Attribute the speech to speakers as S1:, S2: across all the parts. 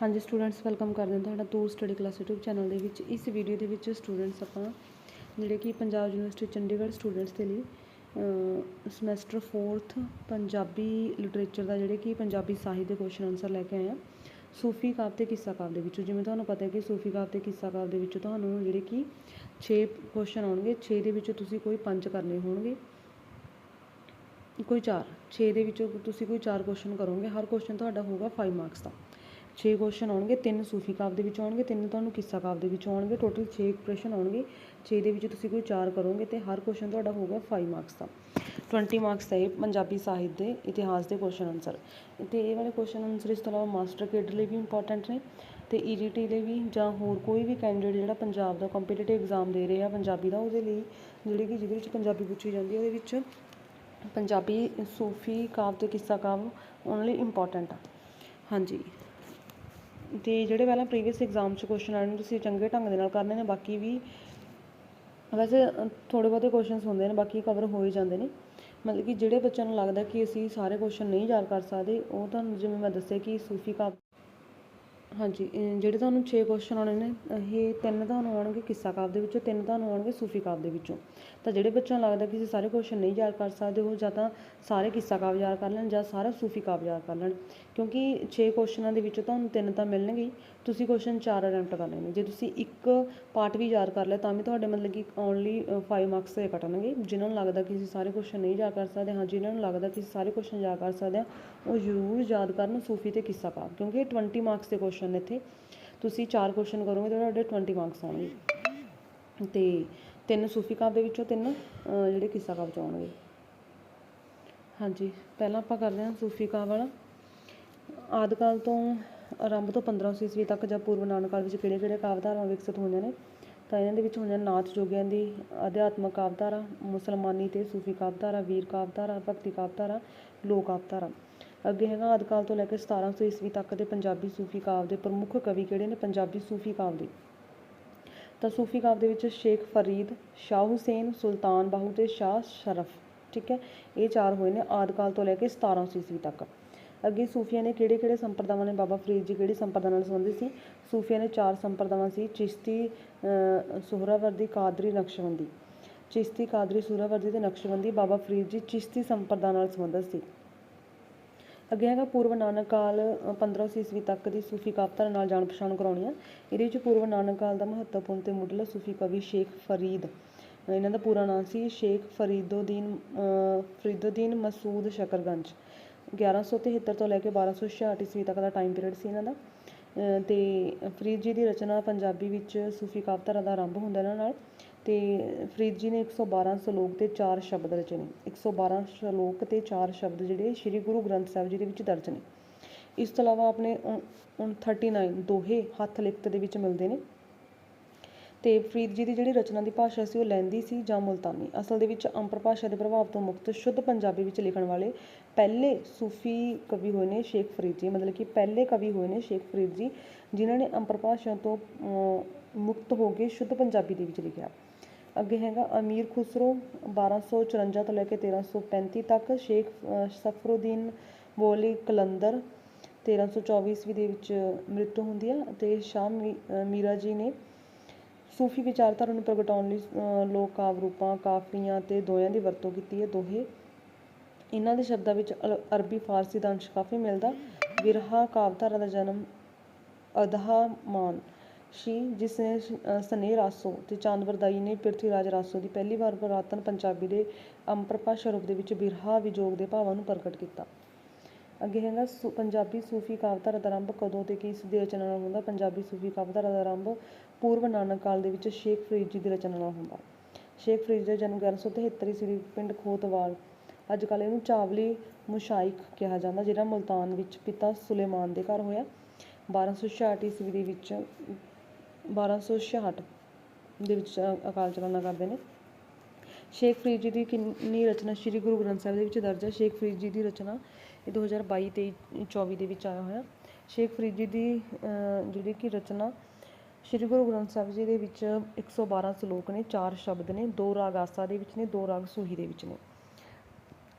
S1: ਹਾਂਜੀ students welcome ਕਰਦੇ ਹਾਂ ਤੁਹਾਡਾ to study class YouTube channel ਦੇ ਵਿੱਚ। ਇਸ ਵੀਡੀਓ ਦੇ ਵਿੱਚ ਸਟੂਡੈਂਟਸ ਆਪਾਂ, ਜਿਹੜੇ ਕਿ ਪੰਜਾਬ ਯੂਨੀਵਰਸਿਟੀ ਚੰਡੀਗੜ੍ਹ ਸਟੂਡੈਂਟਸ ਦੇ ਲਈ ਸਮੈਸਟਰ 4th ਪੰਜਾਬੀ ਲਿਟਰੇਚਰ ਦਾ ਜਿਹੜੇ ਕਿ ਪੰਜਾਬੀ ਸਾਹਿਤ ਦੇ ਕੁਐਸਚਨ ਆਨਸਰ ਲੈ ਕੇ ਆਏ ਹਾਂ। ਸੂਫੀ ਕਾਵਿ ਤੇ ਕਿੱਸਾ ਕਾਵਿ ਦੇ ਵਿੱਚੋਂ, ਜਿਵੇਂ ਤੁਹਾਨੂੰ ਪਤਾ ਹੈ ਕਿ ਸੂਫੀ ਕਾਵਿ ਤੇ ਕਿੱਸਾ ਕਾਵਿ ਦੇ ਵਿੱਚੋਂ ਤੁਹਾਨੂੰ ਜਿਹੜੇ ਕਿ 6 ਕੁਐਸਚਨ ਆਉਣਗੇ। 6 ਦੇ ਵਿੱਚੋਂ ਤੁਸੀਂ ਕੋਈ 5 ਕਰਨੇ ਹੋਣਗੇ। ਕੋਈ 4 6 ਦੇ ਵਿੱਚੋਂ ਤੁਸੀਂ ਕੋਈ 4 ਕੁਐਸਚਨ ਕਰੋਗੇ। ਹਰ ਕੁਐਸਚਨ ਤੁਹਾਡਾ ਹੋਊਗਾ 5 ਮਾਰਕਸ ਦਾ। 6 ਕੁਐਸਚਨ ਆਉਣਗੇ, ਤਿੰਨ ਸੂਫੀ ਕਾਵਿ ਦੇ ਵਿੱਚ ਆਉਣਗੇ, ਤਿੰਨ ਤੁਹਾਨੂੰ ਕਿੱਸਾ ਕਾਵ ਦੇ ਵਿੱਚ ਆਉਣਗੇ ਟੋਟਲ 6 ਪ੍ਰਸ਼ਨ ਆਉਣਗੇ 6 ਦੇ ਵਿੱਚ ਤੁਸੀਂ ਕੋਈ 4 ਕਰੋਗੇ ਤੇ ਹਰ ਕੁਐਸਚਨ ਤੁਹਾਡਾ ਹੋਊਗਾ 5 ਮਾਰਕਸ ਦਾ। 20 ਮਾਰਕਸ ਦਾ ਇਹ ਪੰਜਾਬੀ ਸਾਹਿਤ ਦੇ ਇਤਿਹਾਸ ਦੇ ਕੁਐਸਚਨ ਆਨਸਰ ਤੇ ਇਹ ਵਾਲੇ ਕੁਐਸਚਨ ਆਨਸਰ ਇਸ ਤੋਂ ਇਲਾਵਾ ਮਾਸਟਰ ਕੇਡਰ ਲਈ ਵੀ ਇੰਪੋਰਟੈਂਟ ਨੇ ਤੇ ਈਡੀਟੀ ਲਈ ਵੀ ਜਾਂ ਹੋਰ ਕੋਈ ਵੀ ਕੈਂਡੀਡੇਟ ਜਿਹੜਾ ਪੰਜਾਬ ਦਾ ਕੰਪੀਟੀਟਿਵ ਐਗਜ਼ਾਮ ਦੇ ਰਿਹਾ ਪੰਜਾਬੀ ਦਾ, ਉਹਦੇ ਲਈ ਜਿਹੜੇ ਕਿ ਜਿਹਦੇ ਵਿੱਚ ਪੰਜਾਬੀ ਪੁੱਛੀ ਜਾਂਦੀ ਹੈ, ਉਹਦੇ ਵਿੱਚ ਪੰਜਾਬੀ ਸੂਫੀ ਕਾਵਿ ਤੇ ਕਿੱਸਾ ਕਾਵਿ ਉਹਨਾਂ ਲਈ ਇੰਪੋਰਟੈਂਟ ਆ। ਹਾਂਜੀ। ਤੇ ਜਿਹੜੇ ਪਹਿਲਾਂ ਪ੍ਰੀਵੀਅਸ ਐਗਜ਼ਾਮ 'ਚ ਕੁਐਸਚਨ ਆਏ ਨੇ, ਤੁਸੀਂ ਚੰਗੇ ਢੰਗ ਦੇ ਨਾਲ ਕਰਨੇ ਨੇ, ਬਾਕੀ ਵੀ ਵੈਸੇ ਥੋੜ੍ਹੇ ਬਹੁਤੇ ਕੁਐਸਚਨਸ ਹੁੰਦੇ ਨੇ, ਬਾਕੀ ਕਵਰ ਹੋ ਹੀ ਜਾਂਦੇ ਨੇ। ਮਤਲਬ ਕਿ ਜਿਹੜੇ ਬੱਚਿਆਂ ਨੂੰ ਲੱਗਦਾ ਕਿ ਅਸੀਂ ਸਾਰੇ ਕੁਐਸਚਨ ਨਹੀਂ ਯਾਦ ਕਰ ਸਕਦੇ, ਉਹ ਤੁਹਾਨੂੰ ਜਿਵੇਂ ਮੈਂ ਦੱਸਿਆ ਕਿ ਸੂਫੀ ਕਾਵਿ ਹਾਂਜੀ ਜਿਹੜੇ ਤੁਹਾਨੂੰ 6 ਕੁਐਸਚਨ ਆਉਣੇ ਨੇ ਇਹ ਤਿੰਨ ਤੁਹਾਨੂੰ ਆਉਣਗੇ ਕਿੱਸਾ ਕਾਵ ਦੇ ਵਿੱਚੋਂ, ਤਿੰਨ ਤੁਹਾਨੂੰ ਆਉਣਗੇ ਸੂਫੀ ਕਾਵਿ ਦੇ ਵਿੱਚੋਂ। ਤਾਂ ਜਿਹੜੇ ਬੱਚਿਆਂ ਨੂੰ ਲੱਗਦਾ ਕਿ ਅਸੀਂ ਸਾਰੇ ਕੁਐਸਚਨ ਨਹੀਂ ਯਾਦ ਕਰ ਸਕਦੇ, ਉਹ ਜਾਂ ਤਾਂ ਸਾਰੇ ਕਿੱਸਾ ਕਾਵ ਯਾਦ ਕਰ ਲੈਣ ਜਾਂ ਸਾਰਾ ਸੂਫੀ ਕਾਵਿ ਯਾਦ ਕਰ ਲੈਣ। ਕਿਉਂਕਿ ਛੇ ਕੁਐਸਚਨਾਂ ਦੇ ਵਿੱਚੋਂ ਤੁਹਾਨੂੰ ਤਿੰਨ ਤਾਂ ਮਿਲਣਗੇ ਹੀ। ਤੁਸੀਂ ਕੁਐਸਚਨ ਚਾਰ ਅਟੈਂਪਟ ਕਰਨੇ ਨੇ ਜੇ ਤੁਸੀਂ ਇੱਕ ਪਾਰਟ ਵੀ ਯਾਦ ਕਰ ਲਿਆ, ਤਾਂ ਵੀ ਤੁਹਾਡੇ ਮਤਲਬ ਕਿ ਓਨਲੀ 5 ਮਾਰਕਸ ਦੇ ਕੱਟਣਗੇ। ਜਿਨ੍ਹਾਂ ਨੂੰ ਲੱਗਦਾ ਕਿ ਅਸੀਂ ਸਾਰੇ ਕੁਐਸਚਨ ਨਹੀਂ ਯਾਦ ਕਰ ਸਕਦੇ ਹਾਂ, ਜਿਨ੍ਹਾਂ ਨੂੰ ਲੱਗਦਾ ਕਿ ਅਸੀਂ ਸਾਰੇ ਕੁਐਸਚਨ ਯਾਦ ਕਰ ਸਕਦੇ ਹਾਂ, ਉਹ ਜ਼ਰੂਰ ਯਾਦ ਕਰਨ ਸੂਫੀ ਤੇ ਕਿੱਸਾ ਕਾਵਿ ਕਿਉਂਕਿ ਇਹ 20 ਮਾਰਕਸ ਦੇ ਕੁਐਸਚਨ ਨੇ ਇੱਥੇ। ਤੁਸੀਂ ਚਾਰ ਕੁਐਸਚਨ ਕਰੋਗੇ ਤਾਂ ਤੁਹਾਡੇ 20 ਮਾਰਕਸ ਆਉਣਗੇ। ਤੇ ਤਿੰਨ ਸੂਫੀ ਕਾਵ ਦੇ ਵਿੱਚੋਂ ਤਿੰਨ ਜਿਹੜੇ ਕਿੱਸਾ ਕਾਵਿ ਚ ਆਉਣਗੇ। ਹਾਂਜੀ। ਪਹਿਲਾਂ ਆਪਾਂ ਕਰਦੇ ਹਾਂ ਸੂਫੀ ਕਾਵਿ ਵਾਲਾ। ਆਦਿ ਕਾਲ ਤੋਂ ਆਰੰਭ ਤੋਂ 1500 ਈਸਵੀ ਤੱਕ ਜਾਂ ਪੂਰਵ ਨਾਨਕ ਕਾਲ ਵਿੱਚ ਕਿਹੜੇ ਕਿਹੜੇ ਕਾਵਿ ਵਿਕਸਿਤ ਹੋਈਆਂ ਨੇ, ਤਾਂ ਇਹਨਾਂ ਦੇ ਵਿੱਚ ਹੋਈਆਂ ਨਾਥ ਜੋਗੀਆਂ ਦੀ ਅਧਿਆਤਮਕ ਕਾਵਿਧਾਰਾ, ਮੁਸਲਮਾਨੀ ਤੇ ਸੂਫੀ ਕਾਵਿਧਾਰਾ, ਵੀਰ ਕਾਵਿਧਾਰਾ, ਭਗਤੀ ਕਾਵਿਧਾਰਾ, ਲੋਕ ਕਾਵਿਧਾਰਾ। ਅੱਗੇ ਹੈਗਾ ਆਦਿ ਕਾਲ ਤੋਂ ਲੈ ਕੇ 1700 ਈਸਵੀ ਤੱਕ ਦੇ ਪੰਜਾਬੀ ਸੂਫੀ ਕਾਵਿ ਦੇ ਪ੍ਰਮੁੱਖ ਕਵੀ ਕਿਹੜੇ ਨੇ? ਪੰਜਾਬੀ ਸੂਫੀ ਕਾਵਿ ਦੇ। ਤਾਂ ਸੂਫੀ ਕਾਵਿ ਦੇ ਵਿੱਚ ਸ਼ੇਖ ਫਰੀਦ, ਸ਼ਾਹ ਹੁਸੈਨ, ਸੁਲਤਾਨ ਬਾਹੂ ਤੇ ਸ਼ਾਹ ਸ਼ਰਫ, ਠੀਕ ਹੈ? ਇਹ ਚਾਰ ਹੋਏ ਨੇ ਆਦਿ ਕਾਲ ਤੋਂ ਲੈ ਕੇ 1700 ਈਸਵੀ ਤੱਕ। ਅੱਗੇ ਸੂਫੀਆਂ ਨੇ ਕਿਹੜੇ ਕਿਹੜੇ ਸੰਪਰਦਾਵਾਂ ਨੇ ਬਾਬਾ ਫਰੀਦ ਜੀ ਕਿਹੜੀ ਸੰਪਰਦਾ ਨਾਲ ਸੰਬੰਧਿਤ ਸੀ? ਸੂਫੀਆਂ ਨੇ ਚਾਰ ਸੰਪਰਦਾਵਾਂ ਸੀ ਚਿਸ਼ਤੀ ਸੁਹਰਾਵਰਦੀ ਕਾਦਰੀ ਨਕਸ਼ਬੰਦੀ। ਚਿਸ਼ਤੀ ਕਾਦਰੀ ਸੁਹਰਾਵਰਦੀ ਤੇ ਨਕਸ਼ਬੰਦੀ ਬਾਬਾ ਫਰੀਦ ਜੀ ਚਿਸ਼ਤੀ ਸੰਪਰਦਾ ਨਾਲ ਸੰਬੰਧਿਤ ਸੀ। ਅੱਗੇ ਹੈਗਾ ਪੂਰਵ ਨਾਨਕ ਕਾਲ ਅ, 1500 ਈਸਵੀ ਤੱਕ ਦੀ ਸੂਫੀ ਕਾਵਿਤਾ ਨਾਲ ਜਾਣ ਪਛਾਣ ਕਰਾਉਣੀ ਆ ਇਹਦੇ ਵਿੱਚ ਪੂਰਵ ਨਾਨਕ ਕਾਲ ਦਾ ਮਹੱਤਵਪੂਰਨ ਤੇ ਮੁੱਢਲਾ ਸੂਫੀ ਕਵੀ ਸ਼ੇਖ ਫਰੀਦ। ਇਹਨਾਂ ਦਾ ਪੂਰਾ ਨਾਮ ਸੀ ਸ਼ੇਖ ਫਰੀਦੋਦੀਨ ਅ, ਫਰੀਦੋਦੀਨ ਮਸੂਦ ਸ਼ਕਰਗੰਜ। 1173 ਤੋਂ ਲੈ ਕੇ 1266 ਈਸਵੀ ਤੱਕ ਦਾ ਟਾਈਮ ਪੀਰੀਅਡ ਸੀ ਇਹਨਾਂ ਦਾ। ਅ, ਤੇ ਫਰੀਦ ਜੀ ਦੀ ਰਚਨਾ ਪੰਜਾਬੀ ਵਿੱਚ ਸੂਫੀ ਕਾਵਿਤਾ ਦਾ ਆਰੰਭ ਹੁੰਦਾ ਇਹਨਾਂ ਨਾਲ। ਤੇ ਫਰੀਦ ਜੀ ਨੇ 112 ਸ਼ਲੋਕ ਤੇ 4 ਸ਼ਬਦ ਰਚੇ ਨੇ। 112 ਸ਼ਲੋਕ ਤੇ 4 ਸ਼ਬਦ ਜਿਹੜੇ ਸ੍ਰੀ ਗੁਰੂ ਗ੍ਰੰਥ ਸਾਹਿਬ ਜੀ ਦੇ ਵਿੱਚ ਦਰਜ ਨੇ। ਇਸ ਤੋਂ ਇਲਾਵਾ ਆਪਣੇ ਉਨ- ਉਨ 39 ਦੋਹੇ ਹੱਥ ਲਿਖਤ ਦੇ ਵਿੱਚ ਮਿਲਦੇ ਨੇ। ਤੇ ਫਰੀਦ ਜੀ ਦੀ ਜਿਹੜੀ ਰਚਨਾ ਦੀ ਭਾਸ਼ਾ ਸੀ ਉਹ ਲਹਿੰਦੀ ਸੀ ਜਾਂ ਮੁਲਤਾਨੀ। ਅਸਲ ਦੇ ਵਿੱਚ ਅੰਪਰ ਭਾਸ਼ਾ ਦੇ ਪ੍ਰਭਾਵ ਤੋਂ ਮੁਕਤ ਸ਼ੁੱਧ ਪੰਜਾਬੀ ਵਿੱਚ ਲਿਖਣ ਵਾਲੇ ਪਹਿਲੇ ਸੂਫੀ ਕਵੀ ਹੋਏ ਨੇ ਸ਼ੇਖ ਫਰੀਦ ਜੀ। ਮਤਲਬ ਕਿ ਪਹਿਲੇ ਕਵੀ ਹੋਏ ਨੇ ਸ਼ੇਖ ਫਰੀਦ ਜੀ ਜਿਨ੍ਹਾਂ ਨੇ ਅੰਪਰ ਭਾਸ਼ਾ ਤੋਂ ਮੁਕਤ ਹੋ ਕੇ ਸ਼ੁੱਧ ਪੰਜਾਬੀ ਦੇ ਵਿੱਚ ਲਿਖਿਆ। ਅੱਗੇ ਹੈਗਾ ਅਮੀਰ ਖੁਸਰੋ 1254 ਤੋਂ ਲੈ ਕੇ 1335 ਤੱਕ ਸ਼ੇਖ ਅ, ਸਫਰੁਦੀਨ ਬੋਲੀ ਕਲੰਦਰ 1324 ਈਸਵੀ ਦੇ ਵਿੱਚ ਮ੍ਰਿਤੂ ਹੁੰਦੀ ਹੈ ਅਤੇ ਸ਼ਾਹ ਮੀ- ਮੀਰਾ ਜੀ ਨੇ ਸੂਫੀ ਵਿਚਾਰਧਾਰਾ ਨੂੰ ਪ੍ਰਗਟਾਉਣ ਲਈ ਅ, ਲੋਕ ਕਾਵਿ ਰੂਪਾਂ ਕਾਫੀਆਂ ਤੇ ਦੋਹਿਆਂ ਦੀ ਵਰਤੋਂ ਕੀਤੀ ਹੈ। ਦੋਹੇ ਇਹਨਾਂ ਦੇ ਸ਼ਬਦਾਂ ਵਿੱਚ ਅਲ- ਅਰਬੀ ਫਾਰਸੀ ਦਾ ਅੰਸ਼ ਕਾਫੀ ਮਿਲਦਾ। ਵਿਰਹਾ ਕਾਵਿਧਾਰਾ ਦਾ ਜਨਮ ਅਦਹਾ ਸੀ ਜਿਸ ਨੇ ਸ- ਰਾਸੋ ਤੇ ਚਾਂਦਵਰਦਾਈ ਨੇ ਪ੍ਰਿਥਵੀ ਰਾਜ ਰਾਸੋ ਦੀ ਪਹਿਲੀ ਵਾਰ ਪੁਰਾਤਨ ਪੰਜਾਬੀ ਦੇ ਅੰਪਰਭਾਸ਼ਾ ਰੂਪ ਦੇ ਵਿੱਚ ਬਿਰਹਾ ਵਿਜੋਗ ਦੇ ਭਾਵਾਂ ਨੂੰ ਪ੍ਰਗਟ ਕੀਤਾ। ਅੱਗੇ ਹੈਗਾ ਸੂ- ਪੰਜਾਬੀ ਸੂਫੀ ਕਾਵਿਧਾਰਾ ਦਾ ਆਰੰਭ ਕਦੋਂ ਤੇ ਕਿਸ ਦੀ ਰਚਨਾ ਨਾਲ ਹੁੰਦਾ? ਪੰਜਾਬੀ ਸੂਫੀ ਕਾਵਿਧਾਰਾ ਦਾ ਆਰੰਭ ਪੂਰਵ ਨਾਨਕ ਕਾਲ ਦੇ ਵਿੱਚ ਸ਼ੇਖ ਫਰੀਦ ਜੀ ਦੀ ਰਚਨਾ ਨਾਲ ਹੁੰਦਾ ਸ਼ੇਖ ਫਰੀਦ ਦਾ ਜਨਮ 1173 ਈਸਵੀ ਪਿੰਡ ਖੋਤਵਾਲ। ਅੱਜ ਕੱਲ੍ਹ ਇਹਨੂੰ ਚਾਵਲੀ ਮੁਸ਼ਾਇਕ ਕਿਹਾ ਜਾਂਦਾ, ਜਿਹੜਾ ਮੁਲਤਾਨ ਵਿੱਚ ਪਿਤਾ ਸੁਲੇਮਾਨ ਦੇ ਘਰ ਹੋਇਆ। 1266 ਈਸਵੀ ਦੇ ਵਿੱਚ 1266 ਦੇ ਵਿੱਚ ਅਕਾਲ ਚਲਾਣਾ ਕਰਦੇ ਨੇ। ਸ਼ੇਖ ਫਰੀਦ ਜੀ ਦੀ ਕਿੰਨੀ ਰਚਨਾ, ਸ੍ਰੀ ਗੁਰੂ ਗ੍ਰੰਥ ਸਾਹਿਬ ਦੇ ਵਿੱਚ ਦਰਜ ਹੈ। ਸ਼ੇਖ ਫਰੀਦ ਜੀ ਦੀ ਰਚਨਾ ਇਹ 2022 ਤੇ 24 ਦੇ ਵਿੱਚ ਆਇਆ ਹੋਇਆ। ਸ਼ੇਖ ਫਰੀਦ ਜੀ ਦੀ ਜਿਹੜੀ ਕਿ ਰਚਨਾ ਸ੍ਰੀ ਗੁਰੂ ਗ੍ਰੰਥ ਸਾਹਿਬ ਜੀ ਦੇ ਵਿੱਚ 112 ਸ਼ਲੋਕ ਨੇ, ਚਾਰ ਸ਼ਬਦ ਨੇ, ਦੋ ਰਾਗ ਆਸਾ ਦੇ ਵਿੱਚ ਨੇ, ਦੋ ਰਾਗ ਸੂਹੀ ਦੇ ਵਿੱਚ ਨੇ।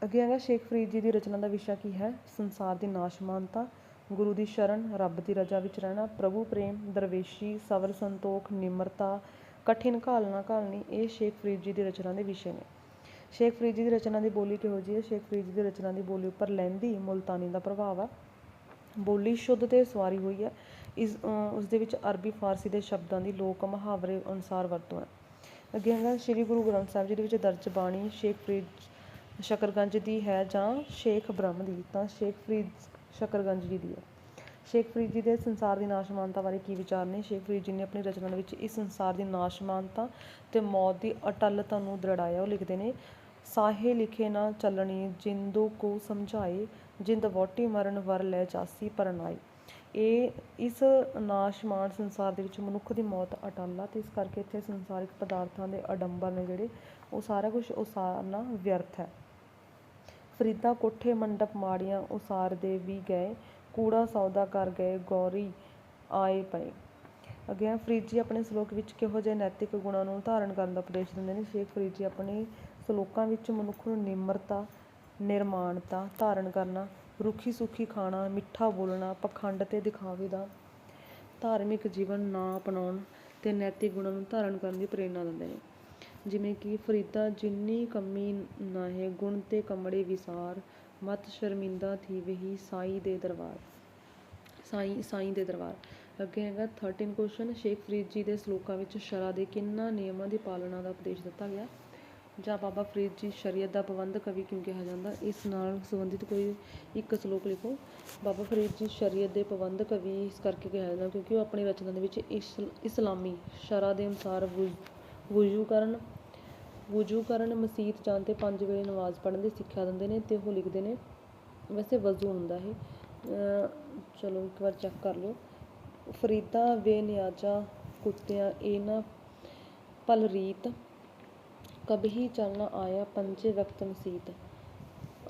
S1: ਅੱਗੇ ਹੈਗਾ, ਸ਼ੇਖ ਫਰੀਦ ਜੀ ਦੀ ਰਚਨਾ ਦਾ ਵਿਸ਼ਾ ਕੀ ਹੈ? ਸੰਸਾਰ ਦੀ ਨਾਸ਼ਮਾਨਤਾ, ਗੁਰੂ ਦੀ ਸ਼ਰਨ, ਰੱਬ ਦੀ ਰਜ਼ਾ ਵਿੱਚ ਰਹਿਣਾ, ਪ੍ਰਭੂ ਪ੍ਰੇਮ, ਦਰਵੇਸ਼ੀ ਸਬਰ ਸੰਤੋਖ, ਨਿਮਰਤਾ, ਕਠਿਨ ਘਾਲਣਾ ਘਾਲਣੀ, ਇਹ ਸ਼ੇਖ ਫਰੀਦ ਜੀ ਦੀ ਰਚਨਾ ਦੇ ਵਿਸ਼ੇ ਨੇ। ਸ਼ੇਖ ਫਰੀਦ ਜੀ ਦੀ ਰਚਨਾ ਦੀ ਬੋਲੀ ਕਿਹੋ ਜਿਹੀ ਹੈ? ਸ਼ੇਖ ਫਰੀਦ ਜੀ ਦੀ ਰਚਨਾ ਦੀ ਬੋਲੀ ਉੱਪਰ ਲਹਿੰਦੀ ਮੁਲਤਾਨੀ ਦਾ ਪ੍ਰਭਾਵ ਆ ਬੋਲੀ ਸ਼ੁੱਧ ਤੇ ਸਵਾਰੀ ਹੋਈ ਹੈ। ਇਸ ਅ, ਉਸ ਦੇ ਵਿੱਚ ਅਰਬੀ ਫਾਰਸੀ ਦੇ ਸ਼ਬਦਾਂ ਦੀ ਲੋਕ ਮੁਹਾਵਰੇ ਅਨੁਸਾਰ ਵਰਤੋਂ ਹੈ। ਅੱਗੇ ਹੈਗਾ ਸ੍ਰੀ ਗੁਰੂ ਗ੍ਰੰਥ ਸਾਹਿਬ ਜੀ ਦੇ ਵਿੱਚ ਦਰਜ ਬਾਣੀ ਸ਼ੇਖ ਫਰੀਦ ਸ਼ਕਰਗੰਜ ਦੀ ਹੈ ਜਾਂ ਸ਼ੇਖ ਬ੍ਰਹਮ ਦੀ ਤਾਂ ਸ਼ੇਖ ਫਰੀਦ ਸ਼ਕਰਗੰਜ ਜੀ ਦੀ ਹੈ। ਸ਼ੇਖ ਫਰੀਦ ਜੀ ਦੇ ਸੰਸਾਰ ਦੀ ਨਾਸ਼ਮਾਨਤਾ ਬਾਰੇ ਕੀ ਵਿਚਾਰ ਨੇ? ਸ਼ੇਖ ਫਰੀਦ ਜੀ ਨੇ ਆਪਣੀ ਰਚਨਾ ਦੇ ਵਿੱਚ ਇਸ ਸੰਸਾਰ ਦੀ ਨਾਸ਼ਮਾਨਤਾ ਤੇ ਮੌਤ ਦੀ ਅਟਲਤਾ ਨੂੰ ਦ੍ਰਿੜਾਇਆ। ਉਹ ਲਿਖਦੇ ਨੇ ਸਾਹੇ ਲਿਖੇ ਨਾ ਚੱਲਣੀ ਜਿੰਦੋ ਕੋ ਸਮਝਾਏ ਜਿੰਦ ਵੋਟੀ ਮਰਨ ਵਰ ਲੈ ਜਾਸੀ ਪਰਨਾਈ ਇਹ ਇਸ ਨਾਸ਼ਮਾਨ ਸੰਸਾਰ ਦੇ ਵਿੱਚ ਮਨੁੱਖ ਦੀ ਮੌਤ ਅਟੱਲ ਆ ਤੇ ਇਸ ਕਰਕੇ ਇੱਥੇ ਸੰਸਾਰਿਕ ਪਦਾਰਥਾਂ ਦੇ ਅਡੰਬਰ ਨੇ ਜਿਹੜੇ, ਉਹ ਸਾਰਾ ਕੁਝ ਉਸਾਰਨਾ ਵਿਅਰਥ ਹੈ। ਫਰੀਦਾ, ਕੋਠੇ, ਮੰਡਪ, ਮਾੜੀਆਂ ਉਸਾਰਦੇ ਵੀ ਗਏ, ਕੂੜਾ ਸੌਦਾ ਕਰ ਗਏ, ਗੌਰੀ ਆਏ ਪਏ। ਅੱਗੇ ਫਰੀਦ ਜੀ ਆਪਣੇ ਸ਼ਲੋਕ ਵਿੱਚ ਕਿਹੋ ਜਿਹੇ ਨੈਤਿਕ ਗੁਣਾਂ ਨੂੰ ਧਾਰਨ ਕਰਨ ਦਾ ਉਪਦੇਸ਼ ਦਿੰਦੇ ਨੇ? ਸ਼ੇਖ ਫਰੀਦ ਜੀ, ਆਪਣੇ ਸ਼ਲੋਕਾਂ ਵਿੱਚ ਮਨੁੱਖ ਨੂੰ ਨਿਮਰਤਾ, ਨਿਰਮਾਣਤਾ ਧਾਰਨ ਕਰਨਾ ਰੁੱਖੀ ਸੁੱਖੀ ਖਾਣਾ, ਮਿੱਠਾ ਬੋਲਣਾ, ਪਖੰਡ ਅਤੇ ਦਿਖਾਵੇ ਦਾ ਧਾਰਮਿਕ ਜੀਵਨ ਨਾ ਅਪਣਾਉਣ ਅਤੇ ਨੈਤਿਕ ਗੁਣਾਂ ਨੂੰ ਧਾਰਨ ਕਰਨ ਦੀ ਪ੍ਰੇਰਨਾ ਦਿੰਦੇ ਨੇ। ਜਿਵੇਂ ਕਿ ਫਰੀਦਾ ਜਿੰਨੀ ਕਮੀ ਨਾਹੇ, ਗੁਣ ਤੇ ਕਮੜੇ ਵਿਸਾਰ, ਮਤ ਸ਼ਰਮਿੰਦਾ ਥੀ ਵਹੀ ਸਾਈ ਦੇ ਦਰਬਾਰ। ਸਾਈ ਸਾਈ ਦੇ ਦਰਬਾਰ। ਅੱਗੇ ਹੈਗਾ 13 ਕੁਐਸਚਨ ਸ਼ੇਖ ਫਰੀਦ ਜੀ ਦੇ ਸ਼ਲੋਕਾਂ ਵਿੱਚ ਸ਼ਰਾ ਦੇ ਕਿੰਨਾ ਨਿਯਮਾਂ ਦੀ ਪਾਲਣਾ ਦਾ ਉਪਦੇਸ਼ ਦਿੱਤਾ ਗਿਆ? ਜਾਂ ਬਾਬਾ ਫਰੀਦ ਜੀ ਸ਼ਰੀਅਤ ਦਾ ਪਾਬੰਦ ਕਵੀ ਕਿਉਂ ਕਿਹਾ ਜਾਂਦਾ? ਇਸ ਨਾਲ ਸੰਬੰਧਿਤ ਕੋਈ ਇੱਕ ਸ਼ਲੋਕ ਲਿਖੋ। ਬਾਬਾ ਫਰੀਦ ਜੀ ਸ਼ਰੀਅਤ ਦੇ ਪਾਬੰਦ ਕਵੀ ਇਸ ਕਰਕੇ ਕਿਹਾ ਜਾਂਦਾ ਕਿਉਂਕਿ ਉਹ ਆਪਣੀ ਰਚਨਾ ਦੇ ਵਿੱਚ ਇਸ ਇਸਲਾਮੀ ਸ਼ਰਾ ਦੇ ਅਨੁਸਾਰ ਵੁਜ਼ੂ ਕਰਨ ਵੁਜ਼ੂ ਕਰਨ ਮਸਜਿਦ ਜਾਣ ਤੇ ਪੰਜ ਵੇਲੇ ਨਮਾਜ਼ ਪੜ੍ਹਨ ਦੀ ਸਿੱਖਿਆ ਦਿੰਦੇ ਨੇ ਤੇ ਉਹ ਲਿਖਦੇ ਨੇ। ਵੈਸੇ ਵਜ਼ੂ ਹੁੰਦਾ ਇਹ। ਚਲੋ ਇੱਕ ਵਾਰ ਚੈੱਕ ਕਰ ਲਓ। ਫਰੀਦਾ ਬੇਨਿਆਜ਼ਾ ਕੁੱਤਿਆਂ ਇਹਨਾਂ ਨਾ ਪਲ ਰੀਤ ਕਬਹੀ ਚਲਣਾ ਆਇਆ ਪੰਜੇ ਵਕਤ ਮਸੀਤ।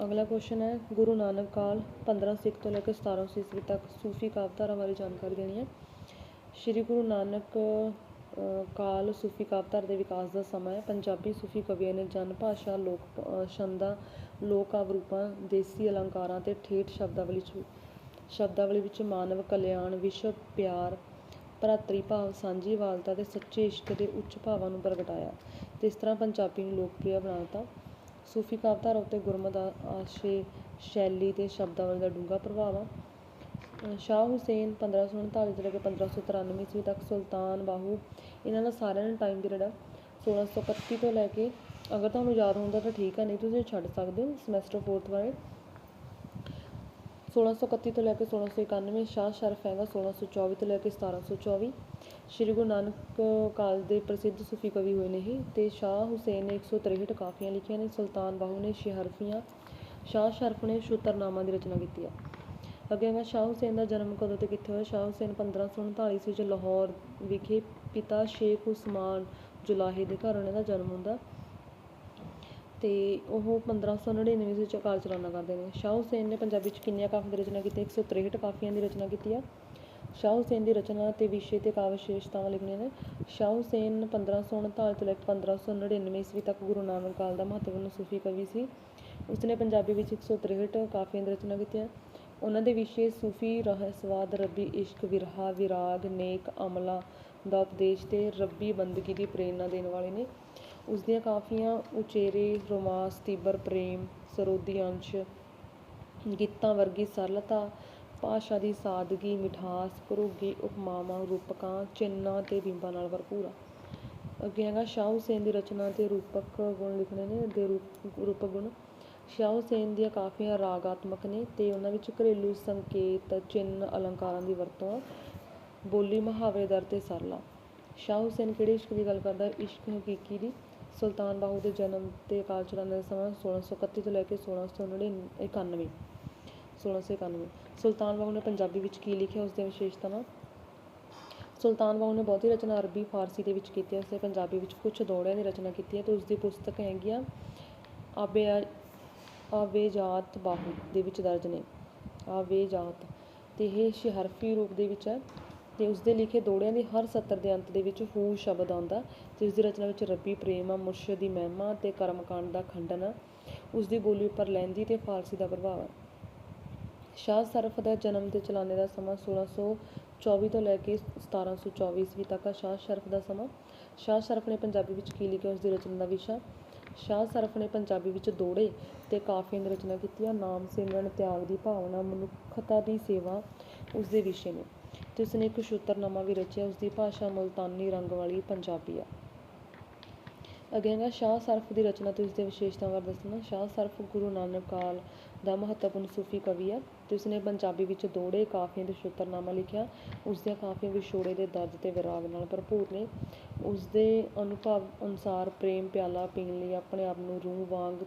S1: ਅਗਲਾ ਕੁਐਸਚਨ ਹੈ ਗੁਰੂ ਨਾਨਕ ਕਾਲ 15 ਸਿੱਖ ਤੋਂ ਲੈ ਕੇ 1700 ਈਸਵੀ ਤੱਕ ਸੂਫੀ ਕਾਵਧਾਰਾ ਬਾਰੇ ਜਾਣਕਾਰੀ ਦੇਣੀ ਹੈ। ਸ਼੍ਰੀ ਗੁਰੂ ਨਾਨਕ ਕਾਲ ਸੂਫੀ ਕਾਵਧਾਰਾ ਦੇ ਵਿਕਾਸ ਦਾ ਸਮਾਂ ਹੈ। ਪੰਜਾਬੀ ਸੂਫੀ ਕਵੀਆਂ ਨੇ ਜਨ ਭਾਸ਼ਾ ਲੋਕ ਅ, ਛੰਦਾਂ ਲੋਕ ਕਾਵਿ ਰੂਪਾਂ ਦੇਸੀ ਅਲੰਕਾਰਾਂ ਤੇ ਠੇਠ ਸ਼ਬਦਾਵਲੀ ਸ਼ਬਦਾਵਲੀ ਵਿੱਚ ਮਾਨਵ ਕਲਿਆਣ ਵਿਸ਼ਵ ਪਿਆਰ ਭਰਾਤਰੀ ਭਾਵ ਸਾਂਝੀ ਵਾਲਤਾ ਤੇ ਸੱਚੇ ਇਸ਼ਕ ਦੇ ਉੱਚ ਭਾਵਾਂ ਨੂੰ ਪ੍ਰਗਟਾਇਆ। ਅਤੇ ਇਸ ਤਰ੍ਹਾਂ ਪੰਜਾਬੀ ਨੂੰ ਲੋਕਪ੍ਰਿਯ ਬਣਾ ਦਿੱਤਾ। ਸੂਫੀ ਕਾਵਿਧਾਰਾ ਉੱਤੇ ਗੁਰਮਤਿ ਆਸ਼ੇ, ਸ਼ੈਲੀ ਅਤੇ ਸ਼ਬਦਾਵਲੀ ਦਾ ਡੂੰਘਾ ਪ੍ਰਭਾਵ ਆ। ਸ਼ਾਹ ਹੁਸੈਨ 1539 ਤੋਂ ਲੈ ਕੇ 1593 ਈਸਵੀ ਤੱਕ ਸੁਲਤਾਨ ਬਾਹੂ, ਇਹਨਾਂ ਦਾ ਸਾਰਿਆਂ ਦਾ ਟਾਈਮ ਪੀਰੀਅਡ ਆ। 1631 ਤੋਂ ਲੈ ਕੇ ਅਗਰ ਤੁਹਾਨੂੰ ਯਾਦ ਹੁੰਦਾ ਤਾਂ ਠੀਕ ਆ, ਨਹੀਂ ਤੁਸੀਂ ਛੱਡ ਸਕਦੇ ਹੋ ਸਮੈਸਟਰ ਫੋਰਥ ਬਾਰੇ। 1631 ਤੋਂ ਲੈ ਕੇ 1691 ਸ਼ਾਹ ਸ਼ਰਫ ਹੈਗਾ 1624 ਤੋਂ ਲੈ ਕੇ 1724 ਸ਼੍ਰੀ ਗੁਰੂ ਨਾਨਕ ਕਾਲ ਦੇ ਪ੍ਰਸਿੱਧ ਸੂਫੀ ਕਵੀ ਹੋਏ ਨੇ ਇਹ ਤੇ ਸ਼ਾਹ ਹੁਸੈਨ ਨੇ 163 ਕਾਫੀਆਂ ਲਿਖੀਆਂ ਨੇ, ਸੁਲਤਾਨ ਬਾਹੂ ਨੇ ਸ਼ਿਹਰਫੀਆਂ ਸ਼ਾਹ ਸ਼ਰਫ ਨੇ ਸ਼ੁਤਰਨਾਮਾ ਦੀ ਰਚਨਾ ਕੀਤੀ ਆ। ਅੱਗੇ ਮੈਂ ਸ਼ਾਹ ਹੁਸੈਨ ਦਾ ਜਨਮ ਕਦੋਂ ਤੇ ਕਿੱਥੇ ਹੋਇਆ? ਸ਼ਾਹ ਹੁਸੈਨ 1539 ਈਸਵੀ ਚ ਲਾਹੌਰ ਵਿਖੇ ਪਿਤਾ ਸ਼ੇਖ ਉਸਮਾਨ ਜੁਲਾਹੇ ਦੇ ਘਰ ਉਹਨਾਂ ਦਾ ਜਨਮ ਹੁੰਦਾ ਤੇ ਉਹ 1599 ਵਿੱਚ ਅਕਾਲ ਚਲਾਣਾ ਕਰਦੇ ਨੇ। ਸ਼ਾਹ ਹੁਸੈਨ ਨੇ ਪੰਜਾਬੀ ਚ ਕਿੰਨੀਆਂ ਕਾਫੀਆਂ ਦੀ ਰਚਨਾ ਕੀਤੀ? 163 ਕਾਫੀਆਂ ਦੀ ਰਚਨਾ ਕੀਤੀ ਆ। ਸ਼ਾਹ ਹੁਸੈਨ ਦੀ ਰਚਨਾ ਤੇ ਵਿਸ਼ੇ ਤੇ ਕਾਵਿ ਵਿਸ਼ੇਸ਼ਤਾਵਾਂ ਲਿਖਣੀਆਂ ਨੇ। ਸ਼ਾਹ ਹੁਸੈਨ 1539 ਤੋਂ ਲੈ ਕੇ 1599 ਈਸਵੀ ਤੱਕ ਗੁਰੂ ਨਾਨਕ ਕਾਲ ਦਾ ਮਹੱਤਵਪੂਰਨ ਸੂਫੀ ਕਵੀ ਸੀ। ਉਸਨੇ ਪੰਜਾਬੀ ਵਿੱਚ 163 ਕਾਫੀਆਂ ਦੀ ਰਚਨਾ ਕੀਤੀਆਂ ਉਹਨਾਂ ਦੇ ਵਿਸ਼ੇ ਸੂਫੀ, ਰਹੱਸਵਾਦ, ਰੱਬੀ ਇਸ਼ਕ, ਵਿਰਹਾ, ਵਿਰਾਗ, ਨੇਕ, ਅਮਲਾ ਦਾ ਉਪਦੇਸ਼ ਤੇ ਰੱਬੀ ਬੰਦਗੀ ਦੀ ਪ੍ਰੇਰਨਾ ਦੇਣ ਵਾਲੇ ਨੇ। ਉਸ ਦੀਆਂ ਕਾਫੀਆਂ ਉਚੇਰੇ, ਰੋਮਾਂਸ, ਤੀਬਰ, ਪ੍ਰੇਮ, ਸਰੋਦੀ ਅੰਸ਼, ਗੀਤਾਂ ਵਰਗੀ ਸਰਲਤਾ ਭਾਸ਼ਾ ਦੀ ਸਾਦਗੀ, ਮਿਠਾਸ, ਘਰੋਗੀ, ਉਪਮਾਵਾਂ, ਰੂਪਕਾਂ, ਚਿੰਨ੍ਹਾਂ ਅਤੇ ਬਿੰਬਾਂ ਨਾਲ ਭਰਪੂਰ ਆ। ਅੱਗੇ ਹੈਗਾ ਸ਼ਾਹ ਹੁਸੈਨ ਦੀ ਰਚਨਾ ਅਤੇ ਰੂਪਕ ਗੁਣ ਲਿਖਣੇ ਨੇ, ਦੇ ਰੂਪ, ਰੂਪਕ ਗੁਣ। ਸ਼ਾਹ ਹੁਸੈਨ ਦੀਆਂ ਕਾਫੀਆਂ ਰਾਗਾਤਮਕ ਨੇ ਅਤੇ ਉਹਨਾਂ ਵਿੱਚ ਘਰੇਲੂ ਸੰਕੇਤ, ਚਿੰਨ੍ਹ, ਅਲੰਕਾਰਾਂ ਦੀ ਵਰਤੋਂ ਆ ਬੋਲੀ ਮੁਹਾਵਰੇ ਅਤੇ ਤੇ ਸਰਲਾ ਸ਼ਾਹ ਹੁਸੈਨ ਕਿਹੜੇ ਇਸ਼ਕ ਦੀ ਗੱਲ ਕਰਦਾ? ਇਸ਼ਕ ਹਕੀਕੀ ਦੀ? ਸੁਲਤਾਨ ਬਾਹੂ ਦੇ ਜਨਮ ਅਤੇ ਅਕਾਲ ਚਲਾਣ ਦਾ ਸਮਾਂ 1631 ਤੋਂ ਲੈ ਕੇ 1691 1691 ਸੁਲਤਾਨ ਬਾਹੂ ਨੇ ਪੰਜਾਬੀ ਵਿੱਚ ਕੀ ਲਿਖਿਆ ਉਸ ਦੀਆਂ ਵਿਸ਼ੇਸ਼ਤਾਵਾਂ ਸੁਲਤਾਨ ਬਾਹੂ ਨੇ ਬਹੁਤੀ ਰਚਨਾ ਅਰਬੀ, ਫਾਰਸੀ ਦੇ ਵਿੱਚ ਕੀਤੀ ਹੈ। ਉਸਨੇ ਪੰਜਾਬੀ ਵਿੱਚ ਕੁਝ ਦੌੜਿਆਂ ਦੀ ਰਚਨਾ ਕੀਤੀ ਹੈ ਤੇ ਉਸ ਦੀ ਪੁਸਤਕ ਹੈਗੀ ਆ, ਆਬੇ ਆਵੇਜਾਤ ਬਾਹੂ ਦੇ ਵਿੱਚ ਦਰਜ ਨੇ। ਆਵੇਜਾਤ ਤੇ ਇਹ ਸ਼ਹਰਫੀ ਰੂਪ ਦੇ ਵਿੱਚ ਹੈ ਤੇ ਉਸ ਦੇ ਲਿਖੇ ਦੋੜਿਆਂ ਦੀ ਹਰ ਸਤਰ ਦੇ ਅੰਤ ਦੇ ਵਿੱਚ ਹੂ ਸ਼ਬਦ ਆਉਂਦਾ। ਤੇ ਉਸ ਦੀ ਰਚਨਾ ਵਿੱਚ ਰੱਬੀ ਪ੍ਰੇਮ ਆ, ਮੁਰਸ਼ਦ ਦੀ ਮਹਿਮਾ ਤੇ ਕਰਮਕਾਂਡ ਦਾ ਖੰਡਨ ਆ। ਉਸ ਦੀ ਬੋਲੀ ਉੱਪਰ ਲਹਿੰਦੀ ਤੇ ਫਾਰਸੀ ਦਾ ਪ੍ਰਭਾਵ ਹੈ ਸ਼ਾਹ ਸਰਫ ਦਾ ਜਨਮ ਤੇ ਚਲਾਣੇ ਦਾ ਸਮਾਂ 1624 ਤੋਂ ਲੈ ਕੇ 1724 ਈਸਵੀ ਤੱਕ ਆ। ਸ਼ਾਹ ਸ਼ਰਫ ਦਾ ਸਮਾਂ। ਸ਼ਾਹ ਸ਼ਰਫ ਨੇ ਪੰਜਾਬੀ ਵਿੱਚ ਕੀ ਲਿਖਿਆ ਉਸ ਦੀ ਰਚਨਾ ਦਾ ਵਿਸ਼ਾ? ਸ਼ਾਹ ਸ਼ਰਫ ਨੇ ਪੰਜਾਬੀ ਵਿੱਚ ਦੋੜੇ ਤੇ ਕਾਫੀਆਂ ਦੀ ਰਚਨਾ ਕੀਤੀ ਆ। ਨਾਮ, ਸਿਮਰਨ, ਤਿਆਗ ਦੀ ਭਾਵਨਾ, ਮਨੁੱਖਤਾ ਦੀ ਸੇਵਾ ਉਸ ਦੇ ਵਿਸ਼ੇ ਨੇ। ਤੇ ਉਸਨੇ ਇੱਕ ਸ਼ੂਤਰਨਾਮਾ ਵੀ ਰਚਿਆ ਉਸ ਦੀ ਭਾਸ਼ਾ ਮੁਲਤਾਨੀ ਰੰਗ ਵਾਲੀ ਪੰਜਾਬੀ ਆ। ਅੱਗੇ ਹੈਗਾ ਸ਼ਾਹ ਸਰਫ ਦੀ ਰਚਨਾ ਤੇ ਉਸਦੇ ਵਿਸ਼ੇਸ਼ਤਾਵਾਂ ਬਾਰੇ ਦੱਸਣਾ। ਸ਼ਾਹ ਸਰਫ ਗੁਰੂ ਨਾਨਕ ਕਾਲ ਦਾ ਮਹੱਤਵਪੂਰਨ ਸੂਫੀ ਕਵੀ ਹੈ ਤੇ ਉਸਨੇ ਪੰਜਾਬੀ ਵਿੱਚ ਦੋਹੜੇ ਕਾਫੀਆਂ ਤੇ ਸ਼ੁਤਰਨਾਮਾ ਲਿਖਿਆ। ਉਸਦੀਆਂ ਕਾਫੀਆਂ ਵਿਛੋੜੇ ਦੇ ਦਰਦ ਤੇ ਵਿਰਾਗ ਨਾਲ ਭਰਪੂਰ ਨੇ। ਉਸਦੇ ਅਨੁਭਵ ਅਨੁਸਾਰ ਪ੍ਰੇਮ ਪਿਆਲਾ ਪੀਣ ਲਈ ਆਪਣੇ ਆਪ ਨੂੰ ਰੂਹ ਵਾਂਗ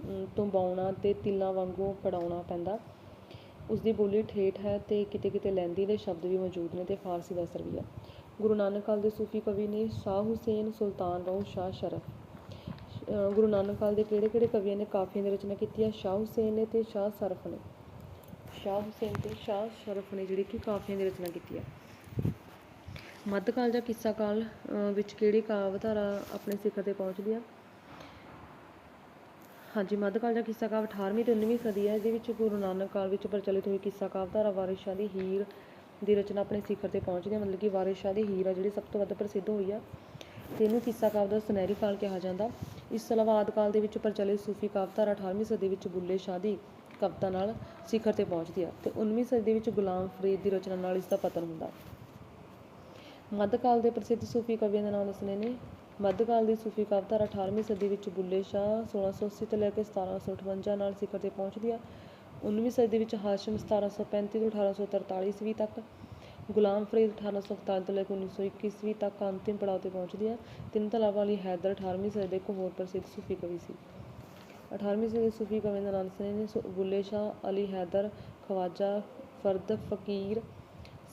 S1: ਅਮ, ਤੁੰਬਾਉਣਾ ਤੇ ਤਿਲਾਂ ਵਾਂਗੂ ਪੜਾਉਣਾ ਪੈਂਦਾ। ਉਸਦੀ ਬੋਲੀ ਠੇਠ ਹੈ ਤੇ ਕਿਤੇ ਕਿਤੇ ਲਹਿੰਦੀ ਦੇ ਸ਼ਬਦ ਵੀ ਮੌਜੂਦ ਨੇ ਤੇ ਫਾਰਸੀ ਦਾ ਅਸਰ ਵੀ ਹੈ ਗੁਰੂ ਨਾਨਕ ਕਾਲ ਦੇ ਸੂਫੀ ਕਵੀ ਨੇ ਸ਼ਾਹ ਹੁਸੈਨ ਸੁਲਤਾਨ ਰਾਓ ਸ਼ਾਹ ਸ਼ਰਫ ਗੁਰੂ ਨਾਨਕ ਕਾਲ ਦੇ ਕਿਹੜੇ ਕਿਹੜੇ ਕਵੀਆਂ ਨੇ ਕਾਫੀਆਂ ਦੀ ਰਚਨਾ ਕੀਤੀ ਹੈ ਸ਼ਾਹ ਹੁਸੈਨ ਨੇ ਤੇ ਸ਼ਾਹ ਸਰਫ ਨੇ। ਸ਼ਾਹ ਹੁਸੈਨ ਤੇ ਸ਼ਾਹ ਸ਼ਰਫ ਨੇ ਜਿਹੜੀ ਕਿ ਕਾਫੀਆਂ ਦੀ ਰਚਨਾ ਕੀਤੀ ਹੈ ਮੱਧਕਾਲ ਜਾਂ ਕਿੱਸਾ ਕਾਲ ਵਿੱਚ ਕਿਹੜੀ ਕਾਵਧਾਰਾ ਆਪਣੇ ਸਿਖਰ ਤੇ ਪਹੁੰਚਦੀ ਆ? ਹਾਂਜੀ, ਮੱਧਕਾਲ ਜਾਂ ਕਿੱਸਾ ਕਾਵਿ 18ਵੀਂ ਤੇ 19ਵੀਂ ਸਦੀ ਹੈ ਇਹਦੇ ਵਿੱਚ ਗੁਰੂ ਨਾਨਕ ਕਾਲ ਵਿੱਚ ਪ੍ਰਚਲਿਤ ਹੋਈ ਕਿੱਸਾ ਕਾਵਧਾਰਾ ਵਾਰਿਸ ਸ਼ਾਹ ਦੀ ਹੀਰ ਦੀ ਰਚਨਾ ਆਪਣੇ ਸਿਖਰ ਤੇ ਪਹੁੰਚਦੀ ਹੈ ਮਤਲਬ ਕਿ ਵਾਰਿਸ ਸ਼ਾਹ ਦੀ ਹੀਰ ਆ ਜਿਹੜੀ ਸਭ ਤੋਂ ਵੱਧ ਪ੍ਰਸਿੱਧ ਹੋਈ ਆ। ਤੇ ਇਹਨੂੰ ਕਿੱਸਾ ਕਾਵ ਦਾ ਸੁਨਹਿਰੀ ਕਾਲ ਕਿਹਾ ਜਾਂਦਾ। ਇਸ ਤੋਂ ਇਲਾਵਾ ਆਦਿ ਕਾਲ ਦੇ ਵਿੱਚ ਪ੍ਰਚਲਿਤ ਸੂਫੀ ਕਾਵਧਾਰਾ 18ਵੀਂ ਸਦੀ ਵਿੱਚ ਬੁੱਲੇ ਸ਼ਾਹ ਦੀ ਕਵਿਤਾ ਨਾਲ ਸਿਖਰ ਤੇ ਪਹੁੰਚਦੀ ਹੈ ਤੇ 19ਵੀਂ ਸਦੀ ਵਿੱਚ ਗੁਲਾਮ ਫਰੀਦ ਦੀ ਰਚਨਾ ਨਾਲ ਇਸ ਦਾ ਪਤਨ ਹੁੰਦਾ ਮੱਧਕਾਲ ਦੇ ਪ੍ਰਸਿੱਧ ਸੂਫੀ ਕਵੀਆਂ ਦੇ ਨਾਮ ਦੱਸਣੇ ਨੇ। ਮੱਧਕਾਲ ਦੀ ਸੂਫੀ ਕਵਿਤਾਰਾ 18ਵੀਂ ਸਦੀ ਵਿੱਚ ਬੁੱਲੇ ਸ਼ਾਹ 1680 ਤੋਂ ਲੈ ਕੇ 1758 ਨਾਲ ਸਿਖਰ ਤੇ ਪਹੁੰਚਦੀ ਆ 19ਵੀਂ ਸਦੀ ਵਿੱਚ ਹਾਸ਼ਮ 1735 ਤੋਂ 1843 ਈਸਵੀ ਤੱਕ ਗੁਲਾਮ ਫਰੀਦ 1847 ਤੋਂ ਲੈ ਕੇ 1921 ਈਸਵੀ ਤੱਕ ਅੰਤਿਮ ਪੜਾਅ ਤੇ ਪਹੁੰਚਦੀ ਆ ਤਿੰਨ ਤੋਂ ਇਲਾਵਾ ਅਲੀ ਹੈਦਰ 18ਵੀਂ ਸਦੀ ਦੇ ਇੱਕ ਹੋਰ ਪ੍ਰਸਿੱਧ ਸੂਫੀ ਕਵੀ ਸੀ। 18ਵੀਂ ਸਦੀ ਦੇ ਸੂਫੀ ਕਵੀਆਂ ਦਾ ਨਾਮ ਦੱਸਣੇ ਨੇ ਸੋ ਬੁੱਲੇ ਸ਼ਾਹ ਅਲੀ ਹੈਦਰ, ਖਵਾਜਾ, ਫਰਦ ਫਕੀਰ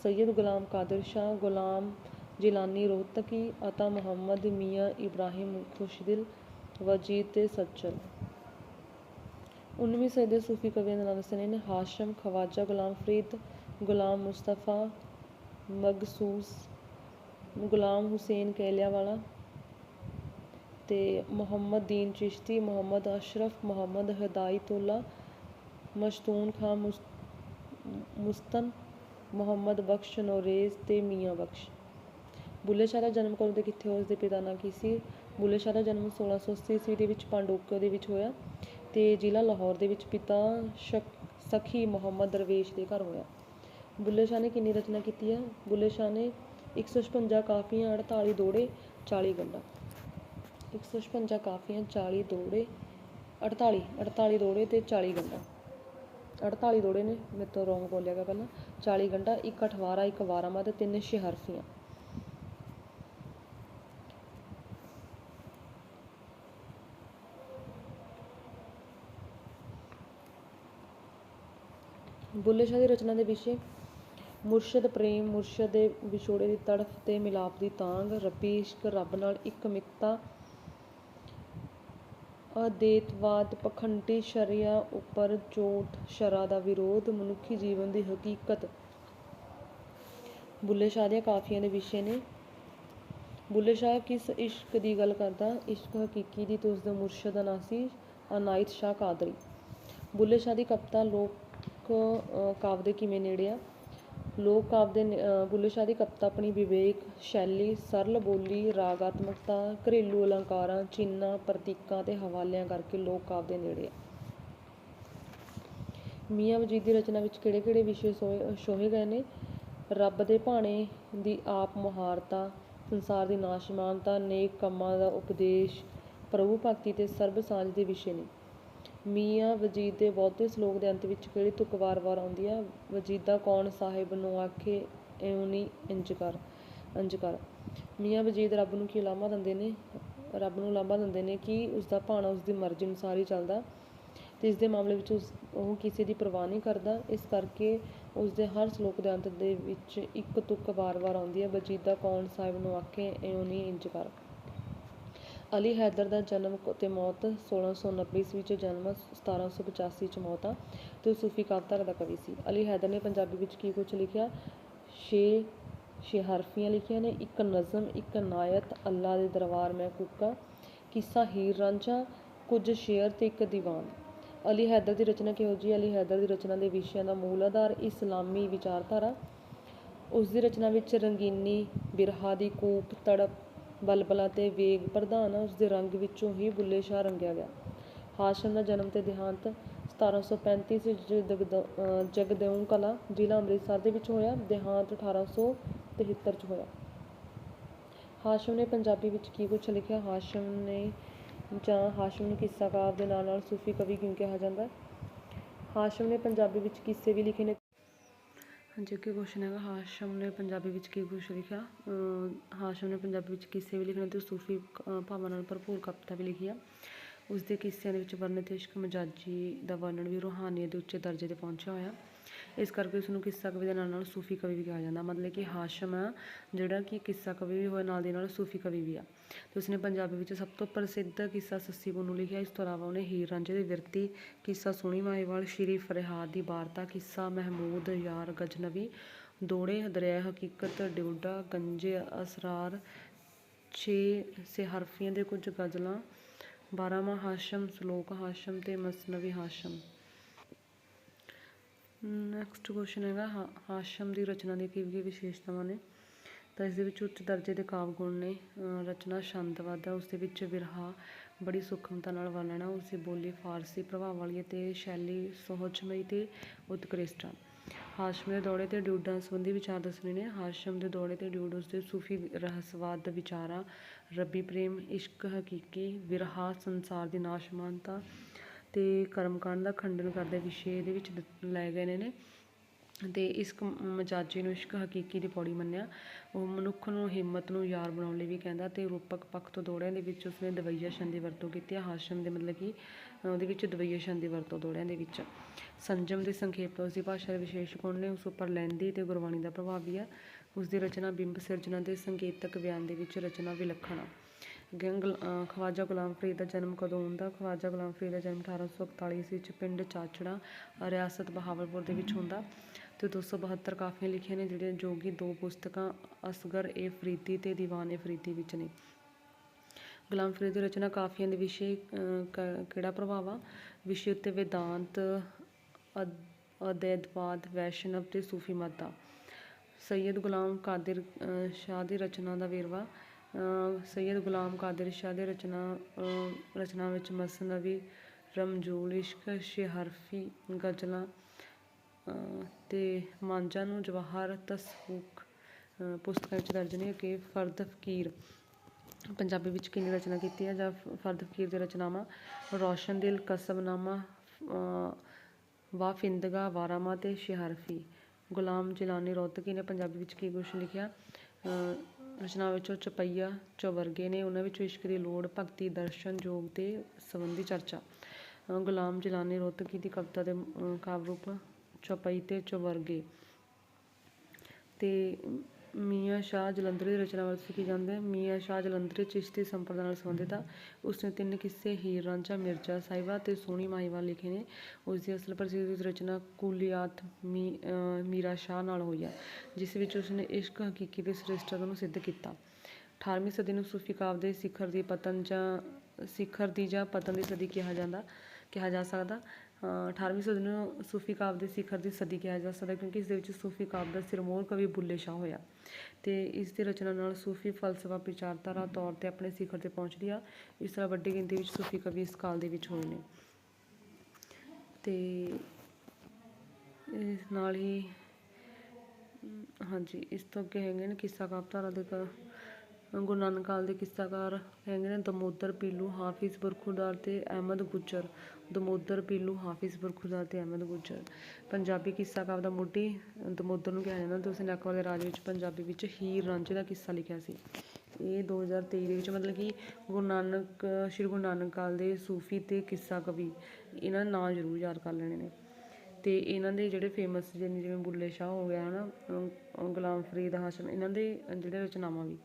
S1: ਸੈयद ਗੁਲਾਮ ਕਾਦਰ ਸ਼ਾਹ, ਗੁਲਾਮ ਜਿਲਾਨੀ ਰੋਹਤਕੀ, ਅਤਾ ਮੁਹੰਮਦ, ਮੀਆਂ ਇਬਰਾਹਿਮ ਖੁਸ਼ਦਿਲ, ਵਜੀਦ ਤੇ ਸੱਚਲ 19ਵੀਂ ਸਦੀ ਦੇ ਸੂਫੀ ਕਵੀਆਂ ਦਾ ਨਾਮ ਦੱਸਣੇ ਨੇ ਹਾਸ਼ਮ, ਖਵਾਜਾ, ਗੁਲਾਮ ਫਰੀਦ, ਗੁਲਾਮ ਮੁਸਤਫਾ ਮਗਸੂਸ ਗੁਲਾਮ ਹੁਸੈਨ ਕੈਲਿਆ ਵਾਲਾ ਤੇ ਮੁਹੰਮਦ ਦੀਨ ਚਿਸ਼ਤੀ, ਮੁਹੰਮਦ ਅਸ਼ਰਫ, ਮੁਹੰਮਦ ਹਦਾਇਤੁੱਲਾ, ਮਸ਼ਤੂਨ ਖਾਨ ਮੁਸ- ਮੁਸਤਨ, ਮੁਹੰਮਦ ਬਖਸ਼ ਨੋਰੇਜ਼ ਤੇ ਮੀਆਂ ਬਖਸ਼। ਬੁੱਲੇ ਸ਼ਾਹ ਦਾ ਜਨਮ ਕਦੋਂ ਤੇ ਕਿੱਥੇ ਹੋਇਆ, ਉਸਦੇ ਪਿਤਾ ਨਾਂ ਕੀ ਸੀ? ਬੁੱਲੇ ਸ਼ਾਹ ਦਾ ਜਨਮ 1680 ਈਸਵੀ ਦੇ ਵਿੱਚ ਪਾਂਡੋਕਾ ਦੇ ਵਿੱਚ ਹੋਇਆ ਤੇ ਜ਼ਿਲ੍ਹਾ ਲਾਹੌਰ ਦੇ ਵਿੱਚ ਪਿਤਾ ਸ਼ਕ, ਸਖੀ ਮੁਹੰਮਦ ਦਰਵੇਸ਼ ਦੇ ਘਰ ਹੋਇਆ। ਬੁੱਲੇ ਸ਼ਾਹ ਨੇ ਕਿੰਨੀ ਰਚਨਾ ਕੀਤੀ ਹੈ ਬੁੱਲੇ ਸ਼ਾਹ ਨੇ 156 ਕਾਫੀਆਂ 48 ਦੋੜੇ 40 ਗੰਢਾਂ 156 ਕਾਫੀਆਂ 40 ਦੋੜੇ 48 48 ਦੋੜੇ ਤੇ 40 ਗੰਢਾਂ 48 ਦੋੜੇ ਨੇ, ਮੇਰੇ ਤੋਂ ਰੋਂਗ ਬੋਲਿਆ ਗਿਆ ਪਹਿਲਾਂ। 40 ਗੰਢਾਂ ਇੱਕ ਅਠਵਾਰਾ, ਇੱਕ ਵਾਰਾਮਾ ਤੇ ਤਿੰਨ ਸ਼ਿਹਰਫੀਆਂ ਬੁੱਲੇ ਸ਼ਾਹ ਦੀ ਰਚਨਾ ਦੇ ਵਿਸ਼ੇ ਮੁਰਸ਼ਦ ਪ੍ਰੇਮ ਮੁਰਸ਼ਦ ਦੇ ਵਿਛੋੜੇ ਦੀ ਤੜਫ ਤੇ ਮਿਲਾਪ ਦੀ ਤਾਂਗ ਰੱਬੀ ਇਸ਼ਕ ਰੱਬ ਨਾਲ ਇੱਕ ਮਿੱਕਤਾ ਅਦੇਤਵਾਦ ਪਖੰਡੀ ਸ਼ਰੀਆ ਉੱਪਰ ਚੋਟ ਸ਼ਰਾ ਦਾ ਵਿਰੋਧ ਮਨੁੱਖੀ ਜੀਵਨ ਦੀ ਹਕੀਕਤ। ਬੁੱਲੇ ਸ਼ਾਹ ਦੀਆਂ ਕਾਫੀਆਂ ਦੇ ਵਿਸ਼ੇ ਨੇ। ਬੁੱਲੇ ਸ਼ਾਹ ਕਿਸ ਇਸ਼ਕ ਦੀ ਗੱਲ ਕਰਦਾ? ਇਸ਼ਕ ਹਕੀਕੀ ਦੀ ਤੇ ਉਸ ਦਾ ਮੁਰਸ਼ਦ ਦਾ ਨਾਂ ਸੀ ਅਨਾਇਤ ਸ਼ਾਹ ਕਾਦਰੀ। ਬੁੱਲੇ ਸ਼ਾਹ ਦੀ ਕਵਿਤਾ ਲੋਕ ਅਹ, ਕਾਵਿ ਦੇ ਕਿਵੇਂ ਨੇੜੇ ਆ? ਲੋਕ ਕਾਵਿ ਦੇ ਨੇ- ਸ਼ਾਹ ਦੀ ਕਵਿਤਾ ਆਪਣੀ ਵਿਵੇਕ ਸ਼ੈਲੀ, ਸਰਲ ਬੋਲੀ, ਰਾਗਾਤਮਕਤਾ, ਘਰੇਲੂ ਅਲੰਕਾਰਾਂ, ਚਿੰਨ੍ਹਾਂ, ਪ੍ਰਤੀਕਾਂ ਅਤੇ ਹਵਾਲਿਆਂ ਕਰਕੇ ਲੋਕ ਕਾਵਿ ਦੇ ਨੇੜੇ ਆ। ਮੀਆਂ ਵਜੀਦ ਦੀ ਰਚਨਾ ਵਿੱਚ ਕਿਹੜੇ ਕਿਹੜੇ ਵਿਸ਼ੇ ਸੋਏ ਛੋਹੇ ਗਏ ਨੇ? ਰੱਬ ਦੇ ਭਾਣੇ ਦੀ ਆਪ ਮੁਹਾਰਤਾ, ਸੰਸਾਰ ਦੀ ਨਾਸ਼ਮਾਨਤਾ, ਨੇਕ ਕੰਮਾਂ ਦਾ ਉਪਦੇਸ਼, ਪ੍ਰਭੂ ਭਗਤੀ ਤੇ ਸਰਬ ਸਾਂਝ ਦੇ ਵਿਸ਼ੇ ਨੇ। ਮੀਆਂ ਵਜੀਦ ਦੇ ਬਹੁਤੇ ਸ਼ਲੋਕ ਦੇ ਅੰਤ ਵਿੱਚ ਕਿਹੜੀ ਤੁਕ ਵਾਰ-ਵਾਰ ਆਉਂਦੀ ਹੈ? ਵਜੀਦਾ ਕੌਣ? ਸਾਹਿਬ ਨੂੰ ਆਖੇ, ਇਉਂ ਨੀ ਇੰਜ ਕਰ ਇੰਜ ਕਰ ਮੀਆਂ ਵਜੀਦ ਰੱਬ ਨੂੰ ਕੀ ਲਾਮਾ ਦਿੰਦੇ ਨੇ? ਰੱਬ ਨੂੰ ਲਾਮਾ ਦਿੰਦੇ ਨੇ ਕਿ ਉਸ ਦਾ ਭਾਣਾ ਉਸ ਦੀ ਮਰਜ਼ੀ ਅਨੁਸਾਰ ਹੀ ਚੱਲਦਾ ਤੇ ਇਸ ਦੇ ਮਾਮਲੇ ਵਿੱਚ ਉਸ, ਉਹ ਕਿਸੇ ਦੀ ਪਰਵਾਹ ਨਹੀਂ ਕਰਦਾ। ਇਸ ਕਰਕੇ ਉਸ ਦੇ ਹਰ ਸ਼ਲੋਕ ਦੇ ਅੰਤ ਦੇ ਵਿੱਚ ਇੱਕ ਤੁਕ ਵਾਰ-ਵਾਰ ਆਉਂਦੀ ਹੈ। ਵਜੀਦਾ ਕੌਣ? ਸਾਹਿਬ ਨੂੰ ਆਖੇ, ਇਉਂ ਨਹੀਂ ਇੰਜ ਕਰ ਅਲੀ ਹੈਦਰ ਦਾ ਜਨਮ ਅਤੇ ਮੌਤ ਸੋਲ੍ਹਾਂ ਸੌ ਨੱਬੇ ਈਸਵੀ 'ਚ ਜਨਮ 1785 ਚ ਮੌਤ ਆ ਅਤੇ ਉਹ ਸੂਫੀ ਕਾਵਿਤਾ ਦਾ ਕਵੀ ਸੀ। ਅਲੀ ਹੈਦਰ ਨੇ ਪੰਜਾਬੀ ਵਿੱਚ ਕੀ ਕੁਝ ਲਿਖਿਆ? ਛੇ ਛੇ ਹਰਫੀਆਂ ਲਿਖੀਆਂ ਨੇ, ਇੱਕ ਨਜ਼ਮ, ਇੱਕ ਨਾਇਤ, ਅੱਲਾ ਦੇ ਦਰਬਾਰ ਮੈਂ ਕੁੱਕਾ, ਕਿੱਸਾ ਹੀਰ ਰਾਂਝਾ, ਕੁਝ ਸ਼ੇਰ ਤੇ ਇੱਕ ਦੀਵਾਨ। ਅਲੀ ਹੈਦਰ ਦੀ ਰਚਨਾ ਕਿਹੋ ਜਿਹੀ ਹੈ? ਅਲੀ ਹੈਦਰ ਦੀ ਰਚਨਾ ਦੇ ਵਿਸ਼ਿਆਂ ਦਾ ਮੂਲ ਆਧਾਰ ਇਸਲਾਮੀ ਵਿਚਾਰਧਾਰਾ। ਉਸ ਦੀ ਰਚਨਾ ਵਿੱਚ ਰੰਗੀਨੀ ਬਿਰਹਾ ਦੀ ਕੂਪ, ਤੜਪ ਬਲਬਲਾ ਅਤੇ ਵੇਗ ਪ੍ਰਧਾਨ ਉਸ ਦੇ ਰੰਗ ਵਿੱਚੋਂ ਹੀ ਬੁੱਲੇ ਸ਼ਾਹ ਰੰਗਿਆ ਗਿਆ। ਹਾਸ਼ਮ ਦਾ ਜਨਮ ਤੇ ਦੇਹਾਂਤ 1735 ਈਸਵੀ ਵਿੱਚ ਜਗਦ ਅਹ ਜਗਦੇਉਂ ਕਲਾਂ ਜ਼ਿਲ੍ਹਾ ਅੰਮ੍ਰਿਤਸਰ ਦੇ ਵਿੱਚ ਹੋਇਆ। ਦੇਹਾਂਤ 1873 ਚ ਹੋਇਆ। ਹਾਸ਼ਮ ਨੇ ਪੰਜਾਬੀ ਵਿੱਚ ਕੀ ਕੁਛ ਲਿਖਿਆ? ਹਾਸ਼ਮ ਨੇ ਜਾਂ ਹਾਸ਼ਮ ਨੂੰ ਕਿੱਸਾ ਕਾਰ ਦੇ ਨਾਲ ਨਾਲ ਸੂਫੀ ਕਵੀ ਕਿਉਂ ਕਿਹਾ ਜਾਂਦਾ ਹੈ? ਹਾਸ਼ਮ ਨੇ ਪੰਜਾਬੀ ਵਿੱਚ ਕਿੱਸੇ ਵੀ ਲਿਖੇ ਨੇ? ਹਾਂਜੀ, ਅੱਗੇ ਕੁਐਸਚਨ ਹੈਗਾ, ਹਾਸ਼ਮ ਨੇ ਪੰਜਾਬੀ ਵਿੱਚ ਕੀ ਕੁਛ ਲਿਖਿਆ? ਹਾਸ਼ਮ ਨੇ ਪੰਜਾਬੀ ਵਿੱਚ ਕਿੱਸੇ ਵੀ ਲਿਖੇ ਨੇ ਤੇ ਸੂਫੀ ਭਾਵਾਂ ਨਾਲ ਭਰਪੂਰ ਕਵਿਤਾ ਵੀ ਲਿਖੀ ਆ। ਉਸ ਦੇ ਕਿੱਸਿਆਂ ਦੇ ਵਿੱਚ ਵਰਣਿਤ ਇਸ਼ਕ ਮਜਾਜੀ ਦਾ ਵਰਣਨ ਵੀ ਰੂਹਾਨੀਅਤ ਦੇ ਉੱਚੇ ਦਰਜੇ ਤੇ ਪਹੁੰਚਿਆ ਹੋਇਆ। ਇਸ ਕਰਕੇ ਉਸ ਨੂੰ ਕਿੱਸਾ ਕਵੀ ਦੇ ਨਾਲ ਨਾਲ ਸੂਫੀ ਕਵੀ ਵੀ ਕਿਹਾ ਜਾਂਦਾ। ਮਤਲਬ ਕਿ ਹਾਸ਼ਮ ਆ, ਜਿਹੜਾ ਕਿ ਕਿੱਸਾ ਕਵੀ ਵੀ ਹੋਇਆ ਨਾਲ ਦੀ ਨਾਲ ਸੂਫੀ ਕਵੀ ਵੀ ਆ। ਤੇ ਉਸਨੇ ਪੰਜਾਬੀ ਵਿੱਚ ਸਭ ਤੋਂ ਪ੍ਰਸਿੱਧ ਕਿੱਸਾ ਸੱਸੀ ਪੁੰਨੂ ਲਿਖਿਆ। ਇਸ ਤੋਂ ਇਲਾਵਾ ਉਹਨੇ ਹੀਰ ਰਾਂਝੇ ਦੀ ਵਿਰਤੀ, ਕਿੱਸਾ ਸੋਹਣੀ ਮਾਏਵਾਲ, ਸ਼੍ਰੀ ਫਰਿਹਾਦ ਦੀ ਵਾਰਤਾ, ਕਿੱਸਾ ਮਹਿਮੂਦ ਯਾਰ ਗਜਨਵੀ, ਦੋੜੇ ਦਰਿਆ ਹਕੀਕਤ ਡਿਉਡਾ, ਗੰਜੇ ਅਸਰਾਰ, ਛੇ ਸਿਹਰਫੀਆਂ ਦੇ ਕੁਝ ਗਜ਼ਲਾਂ ਬਾਰਾਂਮਾਹ ਹਾਸ਼ਮ, ਸ਼ਲੋਕ ਹਾਸ਼ਮ ਤੇ ਮਸਨਵੀ ਹਾਸ਼ਮ। ਨੈਕਸਟ ਕੁਐਸਚਨ ਹੈਗਾ, ਹਾ- ਹਾਸ਼ਮ ਦੀ ਰਚਨਾ ਦੀਆਂ ਕੀ ਕੀ ਵਿਸ਼ੇਸ਼ਤਾਵਾਂ ਨੇ। ਤਾਂ ਇਸ ਦੇ ਵਿੱਚ ਉੱਚ ਦਰਜੇ ਦੇ ਕਾਵ ਗੁਣ ਨੇ। ਰਚਨਾ ਸ਼ਾਂਤਵਾਦ ਹੈ ਉਸ ਦੇ ਵਿੱਚ ਵਿਰਹਾ ਬੜੀ ਸੂਖਮਤਾ ਨਾਲ ਵਰਣਨ ਹੈ ਉਸ ਦੀ ਬੋਲੀ ਫਾਰਸੀ ਪ੍ਰਭਾਵ ਵਾਲੀ ਅਤੇ ਸ਼ੈਲੀ ਸੋਹਜਮਈ ਤੇ ਉਤਕ੍ਰਿਸ਼ਟ ਹੈ ਹਾਸ਼ਮ ਦੇ ਦੌੜੇ ਤੇ ਡਿਊਡਾਂ ਸੰਬੰਧੀ ਵਿਚਾਰ ਦੱਸਣੇ ਨੇ। ਹਾਸ਼ਮ ਦੇ ਦੌੜੇ ਤੇ ਡਿਊਡ ਉਸ ਦੇ ਸੂਫੀ ਰਹੱਸਵਾਦ ਦਾ ਵਿਚਾਰਾ, ਰੱਬੀ ਪ੍ਰੇਮ, ਇਸ਼ਕ ਹਕੀਕੀ, ਵਿਰਹਾ, ਸੰਸਾਰ ਦੀ ਨਾਸ਼ਮਾਨਤਾ ਤੇ ਕਰਮਕਾਂਡ ਦਾ ਖੰਡਨ ਕਰਦੇ ਵਿਸ਼ੇ ਇਹਦੇ ਵਿੱਚ ਦਿੱਤ- ਗਏ ਨੇ ਨੇ। ਤੇ ਇਸ ਕ- ਮਜਾਜੀ ਨੂੰ ਇਸ਼ਕ ਹਕੀਕੀ ਦੀ ਪੌੜੀ ਮੰਨਿਆ। ਉਹ ਮਨੁੱਖ ਨੂੰ ਹਿੰਮਤ ਨੂੰ ਯਾਰ ਬਣਾਉਣ ਲਈ ਵੀ ਕਹਿੰਦਾ ਤੇ ਰੂਪਕ ਪੱਖ ਤੋਂ ਦੋੜਿਆਂ ਦੇ ਵਿੱਚ ਉਸਨੇ ਦਵਈਆ ਛੰਦ ਦੀ ਵਰਤੋਂ ਕੀਤੀ ਹੈ ਹਾਸ਼ਮ ਦੇ ਮਤਲਬ ਕਿ ਉਹਦੇ ਵਿੱਚ ਦਵਈਆ ਛੰਦ ਦੀ ਵਰਤੋਂ ਦੋੜਿਆਂ ਦੇ ਵਿੱਚ। ਸੰਜਮ ਦੇ ਸੰਖੇਪ ਤੋਂ ਉਸਦੀ ਭਾਸ਼ਾ ਦੇ ਵਿਸ਼ੇਸ਼ ਗੁਣ ਨੇ, ਉਸ ਉੱਪਰ ਲਹਿੰਦੀ ਤੇ ਗੁਰਬਾਣੀ ਦਾ ਪ੍ਰਭਾਵ ਵੀ ਹੈ ਉਸ ਦੀ ਰਚਨਾ ਬਿੰਬ ਸਿਰਜਣਾ ਦੇ ਸੰਕੇਤਕ ਬਿਆਨ ਦੇ ਵਿੱਚ ਰਚਨਾ ਵਿਲੱਖਣ ਆ। ਖਵਾਜਾ ਗੁਲਾਮ ਫਰੀਦ ਦਾ ਜਨਮ ਕਦੋਂ ਹੁੰਦਾ? ਖਵਾਜਾ ਗੁਲਾਮ ਫਰੀਦ ਦਾ ਜਨਮ 1841 ਈਸਵੀ ਵਿੱਚ ਪਿੰਡ ਚਾਚੜਾ ਰਿਆਸਤ ਬਹਾਵਲਪੁਰ ਦੇ ਵਿੱਚ ਹੁੰਦਾ। ਤੇ 272 ਕਾਫੀਆਂ ਲਿਖੀਆਂ ਨੇ, ਜਿਹੜੀਆਂ ਜੋ ਕਿ ਦੋ ਪੁਸਤਕਾਂ, ਅਸਗਰ ਏ ਫਰੀਦੀ ਤੇ ਦੀਵਾਨ ਏ ਫਰੀਦੀ ਵਿੱਚ ਨੇ। ਗੁਲਾਮ ਫਰੀਦ ਦੀ ਰਚਨਾ ਕਾਫੀਆਂ ਦੇ ਵਿਸ਼ੇ ਕਿਹੜਾ ਪ੍ਰਭਾਵ ਆ? ਵਿਸ਼ੇ ਉੱਤੇ ਵੇਦਾਂਤ ਅਦੈਤਵਾਦ, ਵੈਸ਼ਨਵ ਤੇ ਸੂਫੀ ਮਤ ਦਾ ਸੈਯਦ ਗੁਲਾਮ ਕਾਦਰ ਸ਼ਾਹ ਦੀ ਰਚਨਾ ਦਾ ਵੇਰਵਾ ਅਹ, ਗੁਲਾਮ ਕਾਦਰ ਸ਼ਾਹ ਦੇ ਰਚਨਾ ਰਚਨਾ ਵਿੱਚ ਮਸਨਵੀ ਰਮਜੂਲ ਇਸ਼ਕ ਸ਼ਿਹਰਫੀ ਗਜ਼ਲਾਂ ਅਹ, ਤੇ ਮਾਂਝਾ ਨੂੰ ਜਵਾਹਰ ਤਸਫੂਕ ਪੁਸਤਕਾਂ ਵਿੱਚ ਦਰਜ ਨੇ ਕਿ ਫਰਦ ਫਕੀਰ ਪੰਜਾਬੀ ਵਿੱਚ ਕਿੰਨੀ ਰਚਨਾ ਕੀਤੀ ਹੈ? ਜਾਂ ਫਰਦ ਫਕੀਰ ਦੀ ਰਚਨਾਵਾਂ? ਰੌਸ਼ਨ ਦਿਲ ਕਸਬਨਾਮਾ ਅਹ, ਵਾਫਿੰਦਗਾ ਵਾਰਾਮਾ ਤੇ ਸ਼ਿਹਰਫੀ। ਗੁਲਾਮ ਜਿਲਾਨੀ ਰੋਹਤਕੀ ਨੇ ਪੰਜਾਬੀ ਵਿੱਚ ਕੀ ਕੁਛ ਲਿਖਿਆ? ਰਚਨਾ ਵਿੱਚੋਂ ਚਪਈਆ ਚਵਰਗੇ ਨੇ। ਉਹਨਾਂ ਵਿੱਚੋਂ ਇਸ਼ਕ ਦੀ ਲੋੜ ਭਗਤੀ ਦਰਸ਼ਨ ਯੋਗ ਤੇ ਸੰਬੰਧੀ ਚਰਚਾ। ਗੁਲਾਮ ਜਲਾਨੀ ਰੋਹਤਕੀ ਦੀ ਕਵਿਤਾ ਦੇ ਅਹ, ਕਾਵਿ ਰੂਪ ਚੌਪਈ ਤੇ ਚੌਵਰਗੇ ਤੇ ਮੀਆਂ ਸ਼ਾਹ ਜਲੰਧਰੀ ਦੀ ਰਚਨਾ ਬਾਰੇ ਤੁਸੀਂ ਕੀ ਜਾਣਦੇ ਮੀਆਂ ਸ਼ਾਹ ਜਲੰਧਰੀ ਚਿਸ਼ਤੀ ਸੰਪਰਦਾ ਨਾਲ ਸੰਬੰਧਿਤ ਆ। ਉਸਨੇ ਤਿੰਨ ਕਿੱਸੇ, ਹੀਰ, ਰਾਂਝਾ, ਮਿਰਜ਼ਾ, ਸਾਹਿਬਾ ਤੇ ਸੋਹਣੀ ਮਾਹੀਵਾਲ ਲਿਖੇ ਨੇ। ਉਸ ਦੀ ਅਸਲ ਪ੍ਰਸਿੱਧ ਰਚਨਾ ਕੁਲੀਆਤ ਮੀ ਮੀਰਾ ਸ਼ਾਹ ਨਾਲ ਹੋਈ ਆ, ਜਿਸ ਵਿੱਚ ਉਸਨੇ ਇਸ਼ਕ, ਹਕੀਕੀ ਦੇ ਸ੍ਰੇਸ਼ਟਤਾ ਨੂੰ ਸਿੱਧ ਕੀਤਾ। 18ਵੀਂ ਸਦੀ ਨੂੰ ਸੂਫੀ ਕਾਵ ਦੇ ਸਿਖਰ ਦੀ ਪਤਨ ਜਾਂ, ਸਿਖਰ ਦੀ ਜਾਂ ਪਤਨ ਦੀ ਸਦੀ ਕਿਹਾ ਜਾਂਦਾ, ਕਿਹਾ ਜਾ ਸਕਦਾ। 18ਵੀਂ ਸਦੀ ਨੂੰ ਸੂਫੀ ਕਾਵਿ ਦੇ ਸਿਖਰ ਦੀ ਸਦੀ ਕਿਹਾ ਜਾ ਸਕਦਾ ਕਿਉਂਕਿ ਇਸ ਦੇ ਵਿੱਚ ਸੂਫੀ ਕਾਵਿ ਦਾ ਸਿਰਮੌਰ ਕਵੀ ਬੁੱਲੇ ਸ਼ਾਹ ਹੋਇਆ। ਤੇ ਇਸ ਦੀ ਰਚਨਾ ਨਾਲ ਸੂਫੀ ਫਲਸਫਾ ਵਿਚਾਰਧਾਰਾ ਤੌਰ ਤੇ ਆਪਣੇ ਸਿਖਰ ਤੇ ਪਹੁੰਚਦੀ ਆ। ਇਸ ਤਰ੍ਹਾਂ ਵੱਡੀ ਗਿਣਤੀ ਵਿੱਚ ਸੂਫੀ ਕਵੀ ਇਸ ਕਾਲ ਦੇ ਵਿੱਚ ਹੋਏ ਨੇ। ਤੇ ਇਸ ਨਾਲ ਹੀ, ਹਾਂਜੀ, ਇਸ ਤੋਂ ਅੱਗੇ ਹੈਗੇ ਨੇ ਕਿੱਸਾ ਕਾਵਿਧਾਰਾ ਦੇ ਗੁਰੂ ਨਾਨਕ ਕਾਲ ਦੇ ਕਿੱਸਾਕਾਰ ਹੈਗੇ ਨੇ ਦਮੋਦਰ ਪੀਲੂ ਹਾਫਿਜ਼ ਬਰਖੁਰਦਾਰ ਤੇ ਅਹਿਮਦ ਗੁੱਜਰ। ਦਮੋਦਰ ਪੀਲੂ ਹਾਫਿਜ਼ ਬਰਖੁਰਦਾਰ ਤੇ ਅਹਿਮਦ ਗੁੱਜਰ। ਪੰਜਾਬੀ ਕਿੱਸਾ ਕਾਵਿ ਦਾ ਮੋਢੀ ਦਮੋਦਰ ਨੂੰ ਕਿਹਾ ਜਾਂਦਾ। ਤੇ ਉਸਨੇ ਅਕਬਰ ਦੇ ਰਾਜ ਵਿੱਚ ਪੰਜਾਬੀ ਵਿੱਚ ਹੀਰ ਰਾਂਝੇ ਦਾ ਕਿੱਸਾ ਲਿਖਿਆ ਸੀ। ਇਹ 2023 ਦੇ ਵਿੱਚ ਮਤਲਬ ਕਿ ਗੁਰੂ ਨਾਨਕ ਸ਼੍ਰੀ ਗੁਰੂ ਨਾਨਕ ਕਾਲ ਦੇ ਸੂਫੀ ਤੇ ਕਿੱਸਾ ਕਵੀ ਇਹਨਾਂ ਨਾਂ ਜ਼ਰੂਰ ਯਾਦ ਕਰ ਲੈਣੇ ਨੇ। ਤੇ ਇਹਨਾਂ ਦੇ ਜਿਹੜੇ ਫੇਮਸ ਜਿਵੇਂ ਜਿਵੇਂ ਬੁੱਲੇ ਸ਼ਾਹ ਹੋ ਗਿਆ ਹਨਾ ਅਮ, ਗੁਲਾਮ ਫਰੀਦ ਹਾਸ਼ਮ ਇਹਨਾਂ ਦੇ ਜਿਹੜੇ ਰਚਨਾਵਾਂ ਵੀ।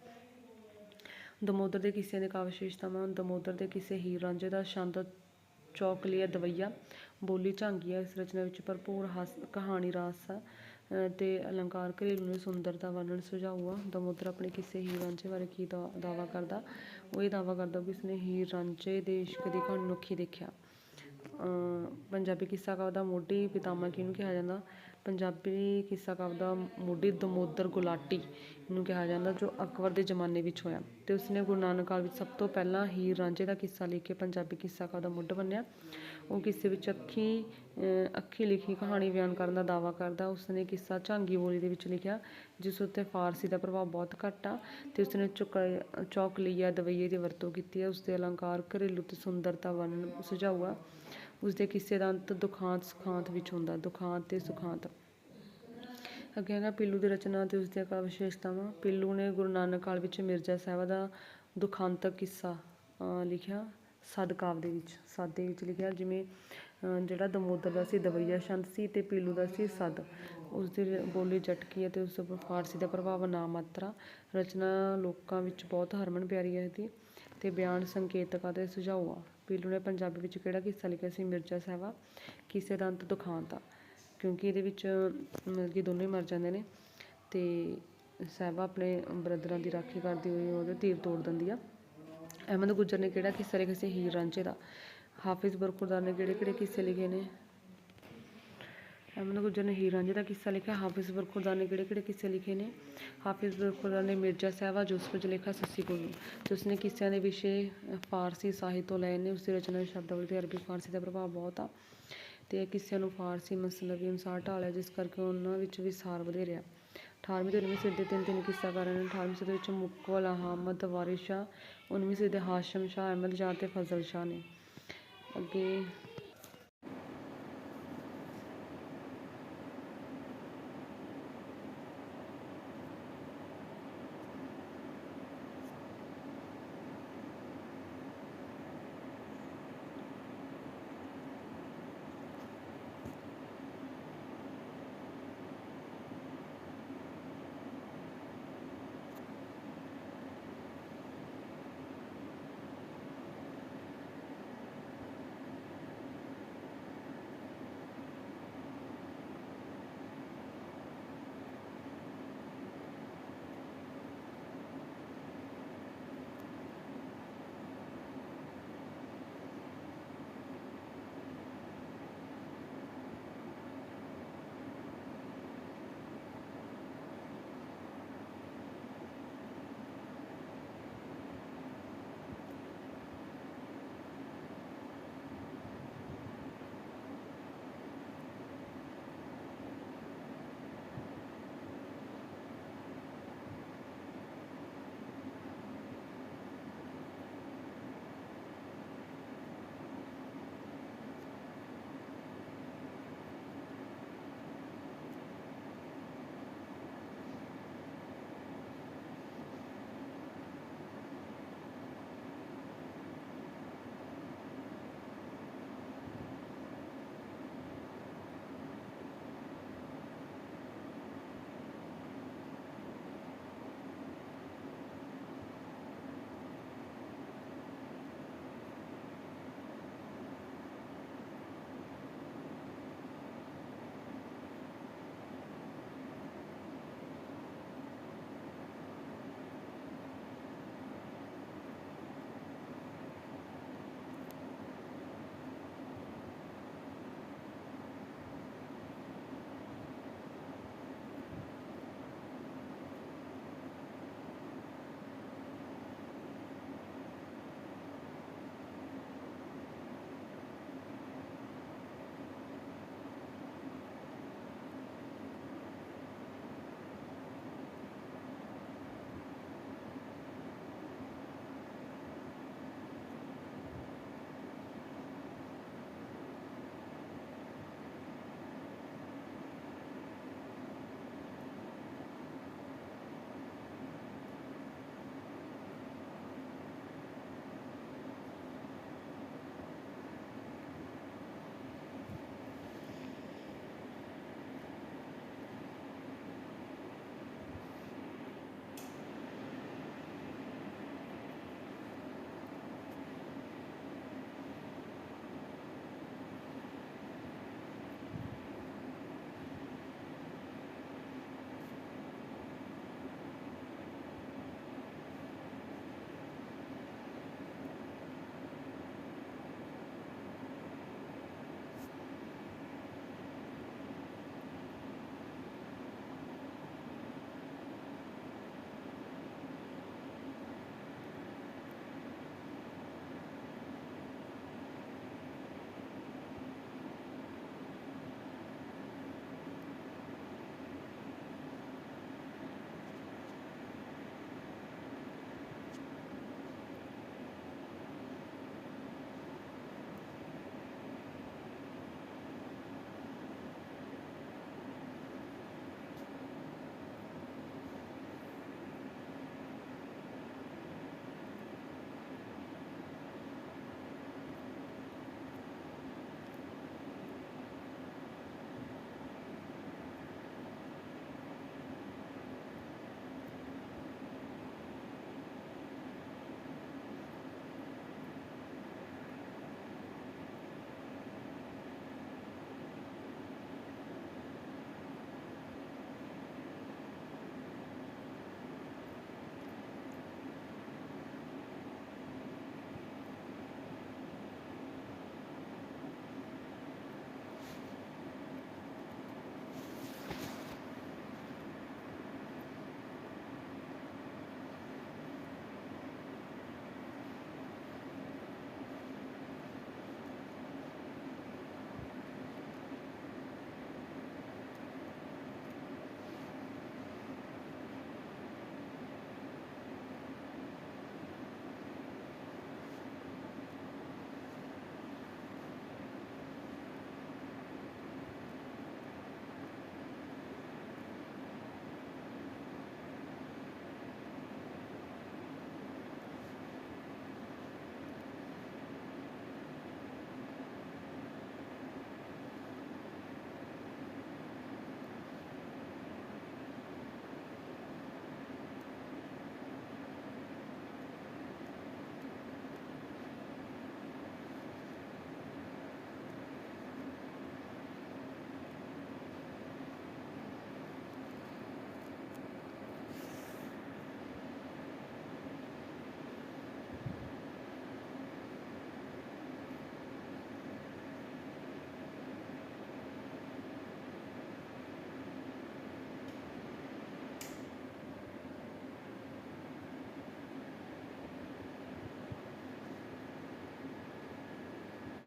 S1: ਦਮੋਦਰ ਦੇ ਕਿੱਸਿਆਂ ਦੇ ਕਾਵਿਸ਼ੇਸ਼ਤਾਵਾਂ ਦਮੋਦਰ ਦੇ ਕਿਸੇ ਹੀਰ ਰਾਂਝੇ ਦਾ ਸ਼ਾਂਤ ਚੌਕਲੀਆ ਦਵਈਆ ਬੋਲੀ ਝਾਂਗੀ ਹੈ ਇਸ ਰਚਨਾ ਵਿੱਚ ਭਰਪੂਰ ਹਾਸ ਕਹਾਣੀ ਰਾਸ ਆ ਤੇ ਅਲੰਕਾਰ ਘਰੇਲੂ ਦੀ ਸੁੰਦਰਤਾ ਵਰਣਨ ਸੁਝਾਊ ਆ। ਦਮੋਦਰ ਆਪਣੇ ਕਿਸੇ ਹੀਰ ਰਾਂਝੇ ਬਾਰੇ ਕੀ ਦਾ- ਦਾਅਵਾ ਕਰਦਾ? ਉਹ ਇਹ ਦਾਅਵਾ ਕਰਦਾ ਵੀ ਉਸਨੇ ਹੀਰ ਰਾਂਝੇ ਦੇ ਇਸ਼ਕ ਦੀ ਕਹਾਣੀ ਨੂੰ ਦੇਖਿਆ। ਅ, ਪੰਜਾਬੀ ਕਿੱਸਾ ਕਾਵਿ ਦਾ ਮੋਢੀ ਪਿਤਾਮਾ ਕਿਹਨੂੰ ਕਿਹਾ ਜਾਂਦਾ? ਪੰਜਾਬੀ ਕਿੱਸਾ ਕਾਵਿ ਦਾ ਮੋਢੀ ਦਮੋਦਰ ਗੁਲਾਟੀ ਨੂੰ ਕਿਹਾ ਜਾਂਦਾ, ਜੋ ਅਕਬਰ ਦੇ ਜ਼ਮਾਨੇ ਵਿੱਚ ਹੋਇਆ। ਤੇ ਉਸਨੇ ਗੁਰੂ ਨਾਨਕ ਕਾਲ ਵਿੱਚ ਸਭ ਤੋਂ ਪਹਿਲਾਂ ਹੀਰ ਰਾਂਝੇ ਦਾ ਕਿੱਸਾ ਲਿਖ ਕੇ ਪੰਜਾਬੀ ਕਿੱਸਾ ਕਾਵਿ ਦਾ ਮੁੱਢ ਬੰਨਿਆ। ਉਹ ਕਿੱਸੇ ਵਿੱਚ ਅੱਖੀ ਅੱਖੀ ਲਿਖੀ ਕਹਾਣੀ ਬਿਆਨ ਕਰਨ ਦਾ ਦਾਅਵਾ ਕਰਦਾ। ਉਸਨੇ ਕਿੱਸਾ ਝਾਂਗੀ ਬੋਲੀ ਦੇ ਵਿੱਚ ਲਿਖਿਆ, ਜਿਸ ਉੱਤੇ ਫਾਰਸੀ ਦਾ ਪ੍ਰਭਾਵ ਬਹੁਤ ਘੱਟ ਆ ਤੇ ਉਸਨੇ ਚੁਕ ਚੌਕਲੀਆ ਦਵਈਏ ਦੀ ਵਰਤੋਂ ਕੀਤੀ ਹੈ ਉਸਦੇ ਅਲੰਕਾਰ, ਘਰੇਲੂ ਤੇ ਸੁੰਦਰਤਾ ਵਰਣਨ ਸੁਝਾਊ ਉਸਦੇ ਕਿੱਸੇ ਦਾ ਅੰਤ ਦੁਖਾਂਤ ਸੁਖਾਂਤ ਵਿੱਚ ਹੁੰਦਾ, ਦੁਖਾਂਤ ਤੇ ਸੁਖਾਂਤ। ਅੱਗੇ ਹੈਗਾ ਪੀਲੂ ਦੀ ਰਚਨਾ ਤੇ ਉਸਦੀਆਂ ਕਾ ਵਿਸ਼ੇਸ਼ਤਾਵਾਂ। ਪੀਲੂ ਨੇ ਗੁਰੂ ਨਾਨਕ ਕਾਲ ਵਿੱਚ ਮਿਰਜ਼ਾ ਸਾਹਿਬ ਦਾ ਦੁਖਾਂਤਕ ਕਿੱਸਾ ਲਿਖਿਆ ਸਦ ਕਾਵ ਦੇ ਵਿੱਚ, ਸਦ ਦੇ ਵਿੱਚ ਲਿਖਿਆ, ਜਿਵੇਂ ਜਿਹੜਾ ਦਮੋਦਰ ਦਾ ਸੀ, ਦਵਈਆ ਛੰਦ ਸੀ ਤੇ ਪੀਲੂ ਦਾ ਸੀ ਸਦ। ਉਸ ਦੀ ਬੋਲੀ ਜਟਕੀ ਹੈ ਤੇ ਉਸ ਉੱਪਰ ਫਾਰਸੀ ਦਾ ਪ੍ਰਭਾਵ ਨਾ ਮਾਤਰਾ ਰਚਨਾ ਲੋਕਾਂ ਵਿੱਚ ਬਹੁਤ ਹਰਮਨ ਪਿਆਰੀ ਹੈ ਇਹਦੀ ਤੇ ਬਿਆਨ ਸੰਕੇਤਕ ਅਤੇ ਸੁਝਾਊ ਆ। ਪੀਲੂ ਨੇ ਪੰਜਾਬੀ ਵਿੱਚ ਕਿਹੜਾ ਕਿੱਸਾ ਲਿਖਿਆ ਸੀ? ਮਿਰਜ਼ਾ ਸਾਹਿਬਾ, ਕਿਸੇ ਦਾ ਅੰਤ ਦੁਖਾਂਤ ਦਾ। ਕਿਉਂਕਿ ਇਹਦੇ ਵਿੱਚ, ਮਤਲਬ ਕਿ ਦੋਨੋਂ ਹੀ ਮਰ ਜਾਂਦੇ ਨੇ। ਤੇ ਸਾਹਿਬਾ ਆਪਣੇ ਬ੍ਰਦਰਾਂ ਦੀ ਰਾਖੀ ਕਰਦੀ ਹੋਈ, ਉਹਦੇ ਤੀਰ ਤੋੜ ਦਿੰਦੀ ਆ। ਅਹਿਮਦ ਗੁੱਜਰ ਨੇ ਕਿਹੜਾ ਕਿੱਸਾ ਲਿਖਿਆ ਸੀ? ਹੀਰ ਰਾਂਝੇ ਦਾ। ਹਾਫਿਜ਼ ਬਰਖੁਰਦਾਰ ਨੇ ਕਿਹੜੇ ਕਿਹੜੇ ਕਿੱਸੇ ਲਿਖੇ ਨੇ? ਅਹਿਮਦ ਗੁੱਜਰ ਨੇ ਹੀਰ ਰਾਂਝੇ ਦਾ ਕਿੱਸਾ ਲਿਖਿਆ, ਹਾਫਿਜ਼ ਬਰਖੁਰਦਾਰ ਨੇ ਕਿਹੜੇ ਕਿਹੜੇ ਕਿੱਸੇ ਲਿਖੇ ਨੇ? ਹਾਫਿਜ਼ ਬਰਖੁਰਦਾਰ ਨੇ ਮਿਰਜ਼ਾ ਸਾਹਿਬਾ ਜੋਸਫ ਜਲੇਖਾ ਸੱਸੀ ਕੋਲੂ ਜਿਸ ਨੇ ਕਿੱਸਿਆਂ ਦੇ ਵਿਸ਼ੇ ਫਾਰਸੀ ਸਾਹਿਤ ਤੋਂ ਲਏ ਨੇ ਉਸ ਦੀ ਰਚਨਾ ਸ਼ਬਦਾਵਲੀ ਤੇ ਅਰਬੀ ਫਾਰਸੀ ਦਾ ਪ੍ਰਭਾਵ ਬਹੁਤ ਆ। ਤੇ ਕਿੱਸਿਆਂ ਨੂੰ ਫਾਰਸੀ ਮਸਲਵੀ ਅਨੁਸਾਰ ਢਾਲਿਆ, ਜਿਸ ਕਰਕੇ ਉਹਨਾਂ ਵਿੱਚ ਵਿਸਾਰ ਵਧੇਰਿਆ 18ਵੀਂ ਤੇ 19ਵੀਂ ਸਦੀ ਦੇ ਤਿੰਨ ਤਿੰਨ ਕਿੱਸਾਕਾਰਾਂ ਨੇ। 18ਵੀਂ ਸਦੀ ਵਿੱਚ ਮੁਕਵਲ, ਅਹਮਦ, ਵਾਰਿਸ ਸ਼ਾਹ 19ਵੀਂ ਸਦੀ ਦੇ ਹਾਸ਼ਮ ਸ਼ਾਹ, ਅਹਿਮਦ ਸ਼ਾਹ ਤੇ ਫਜ਼ਲ ਸ਼ਾਹ ਨੇ। ਅੱਗੇ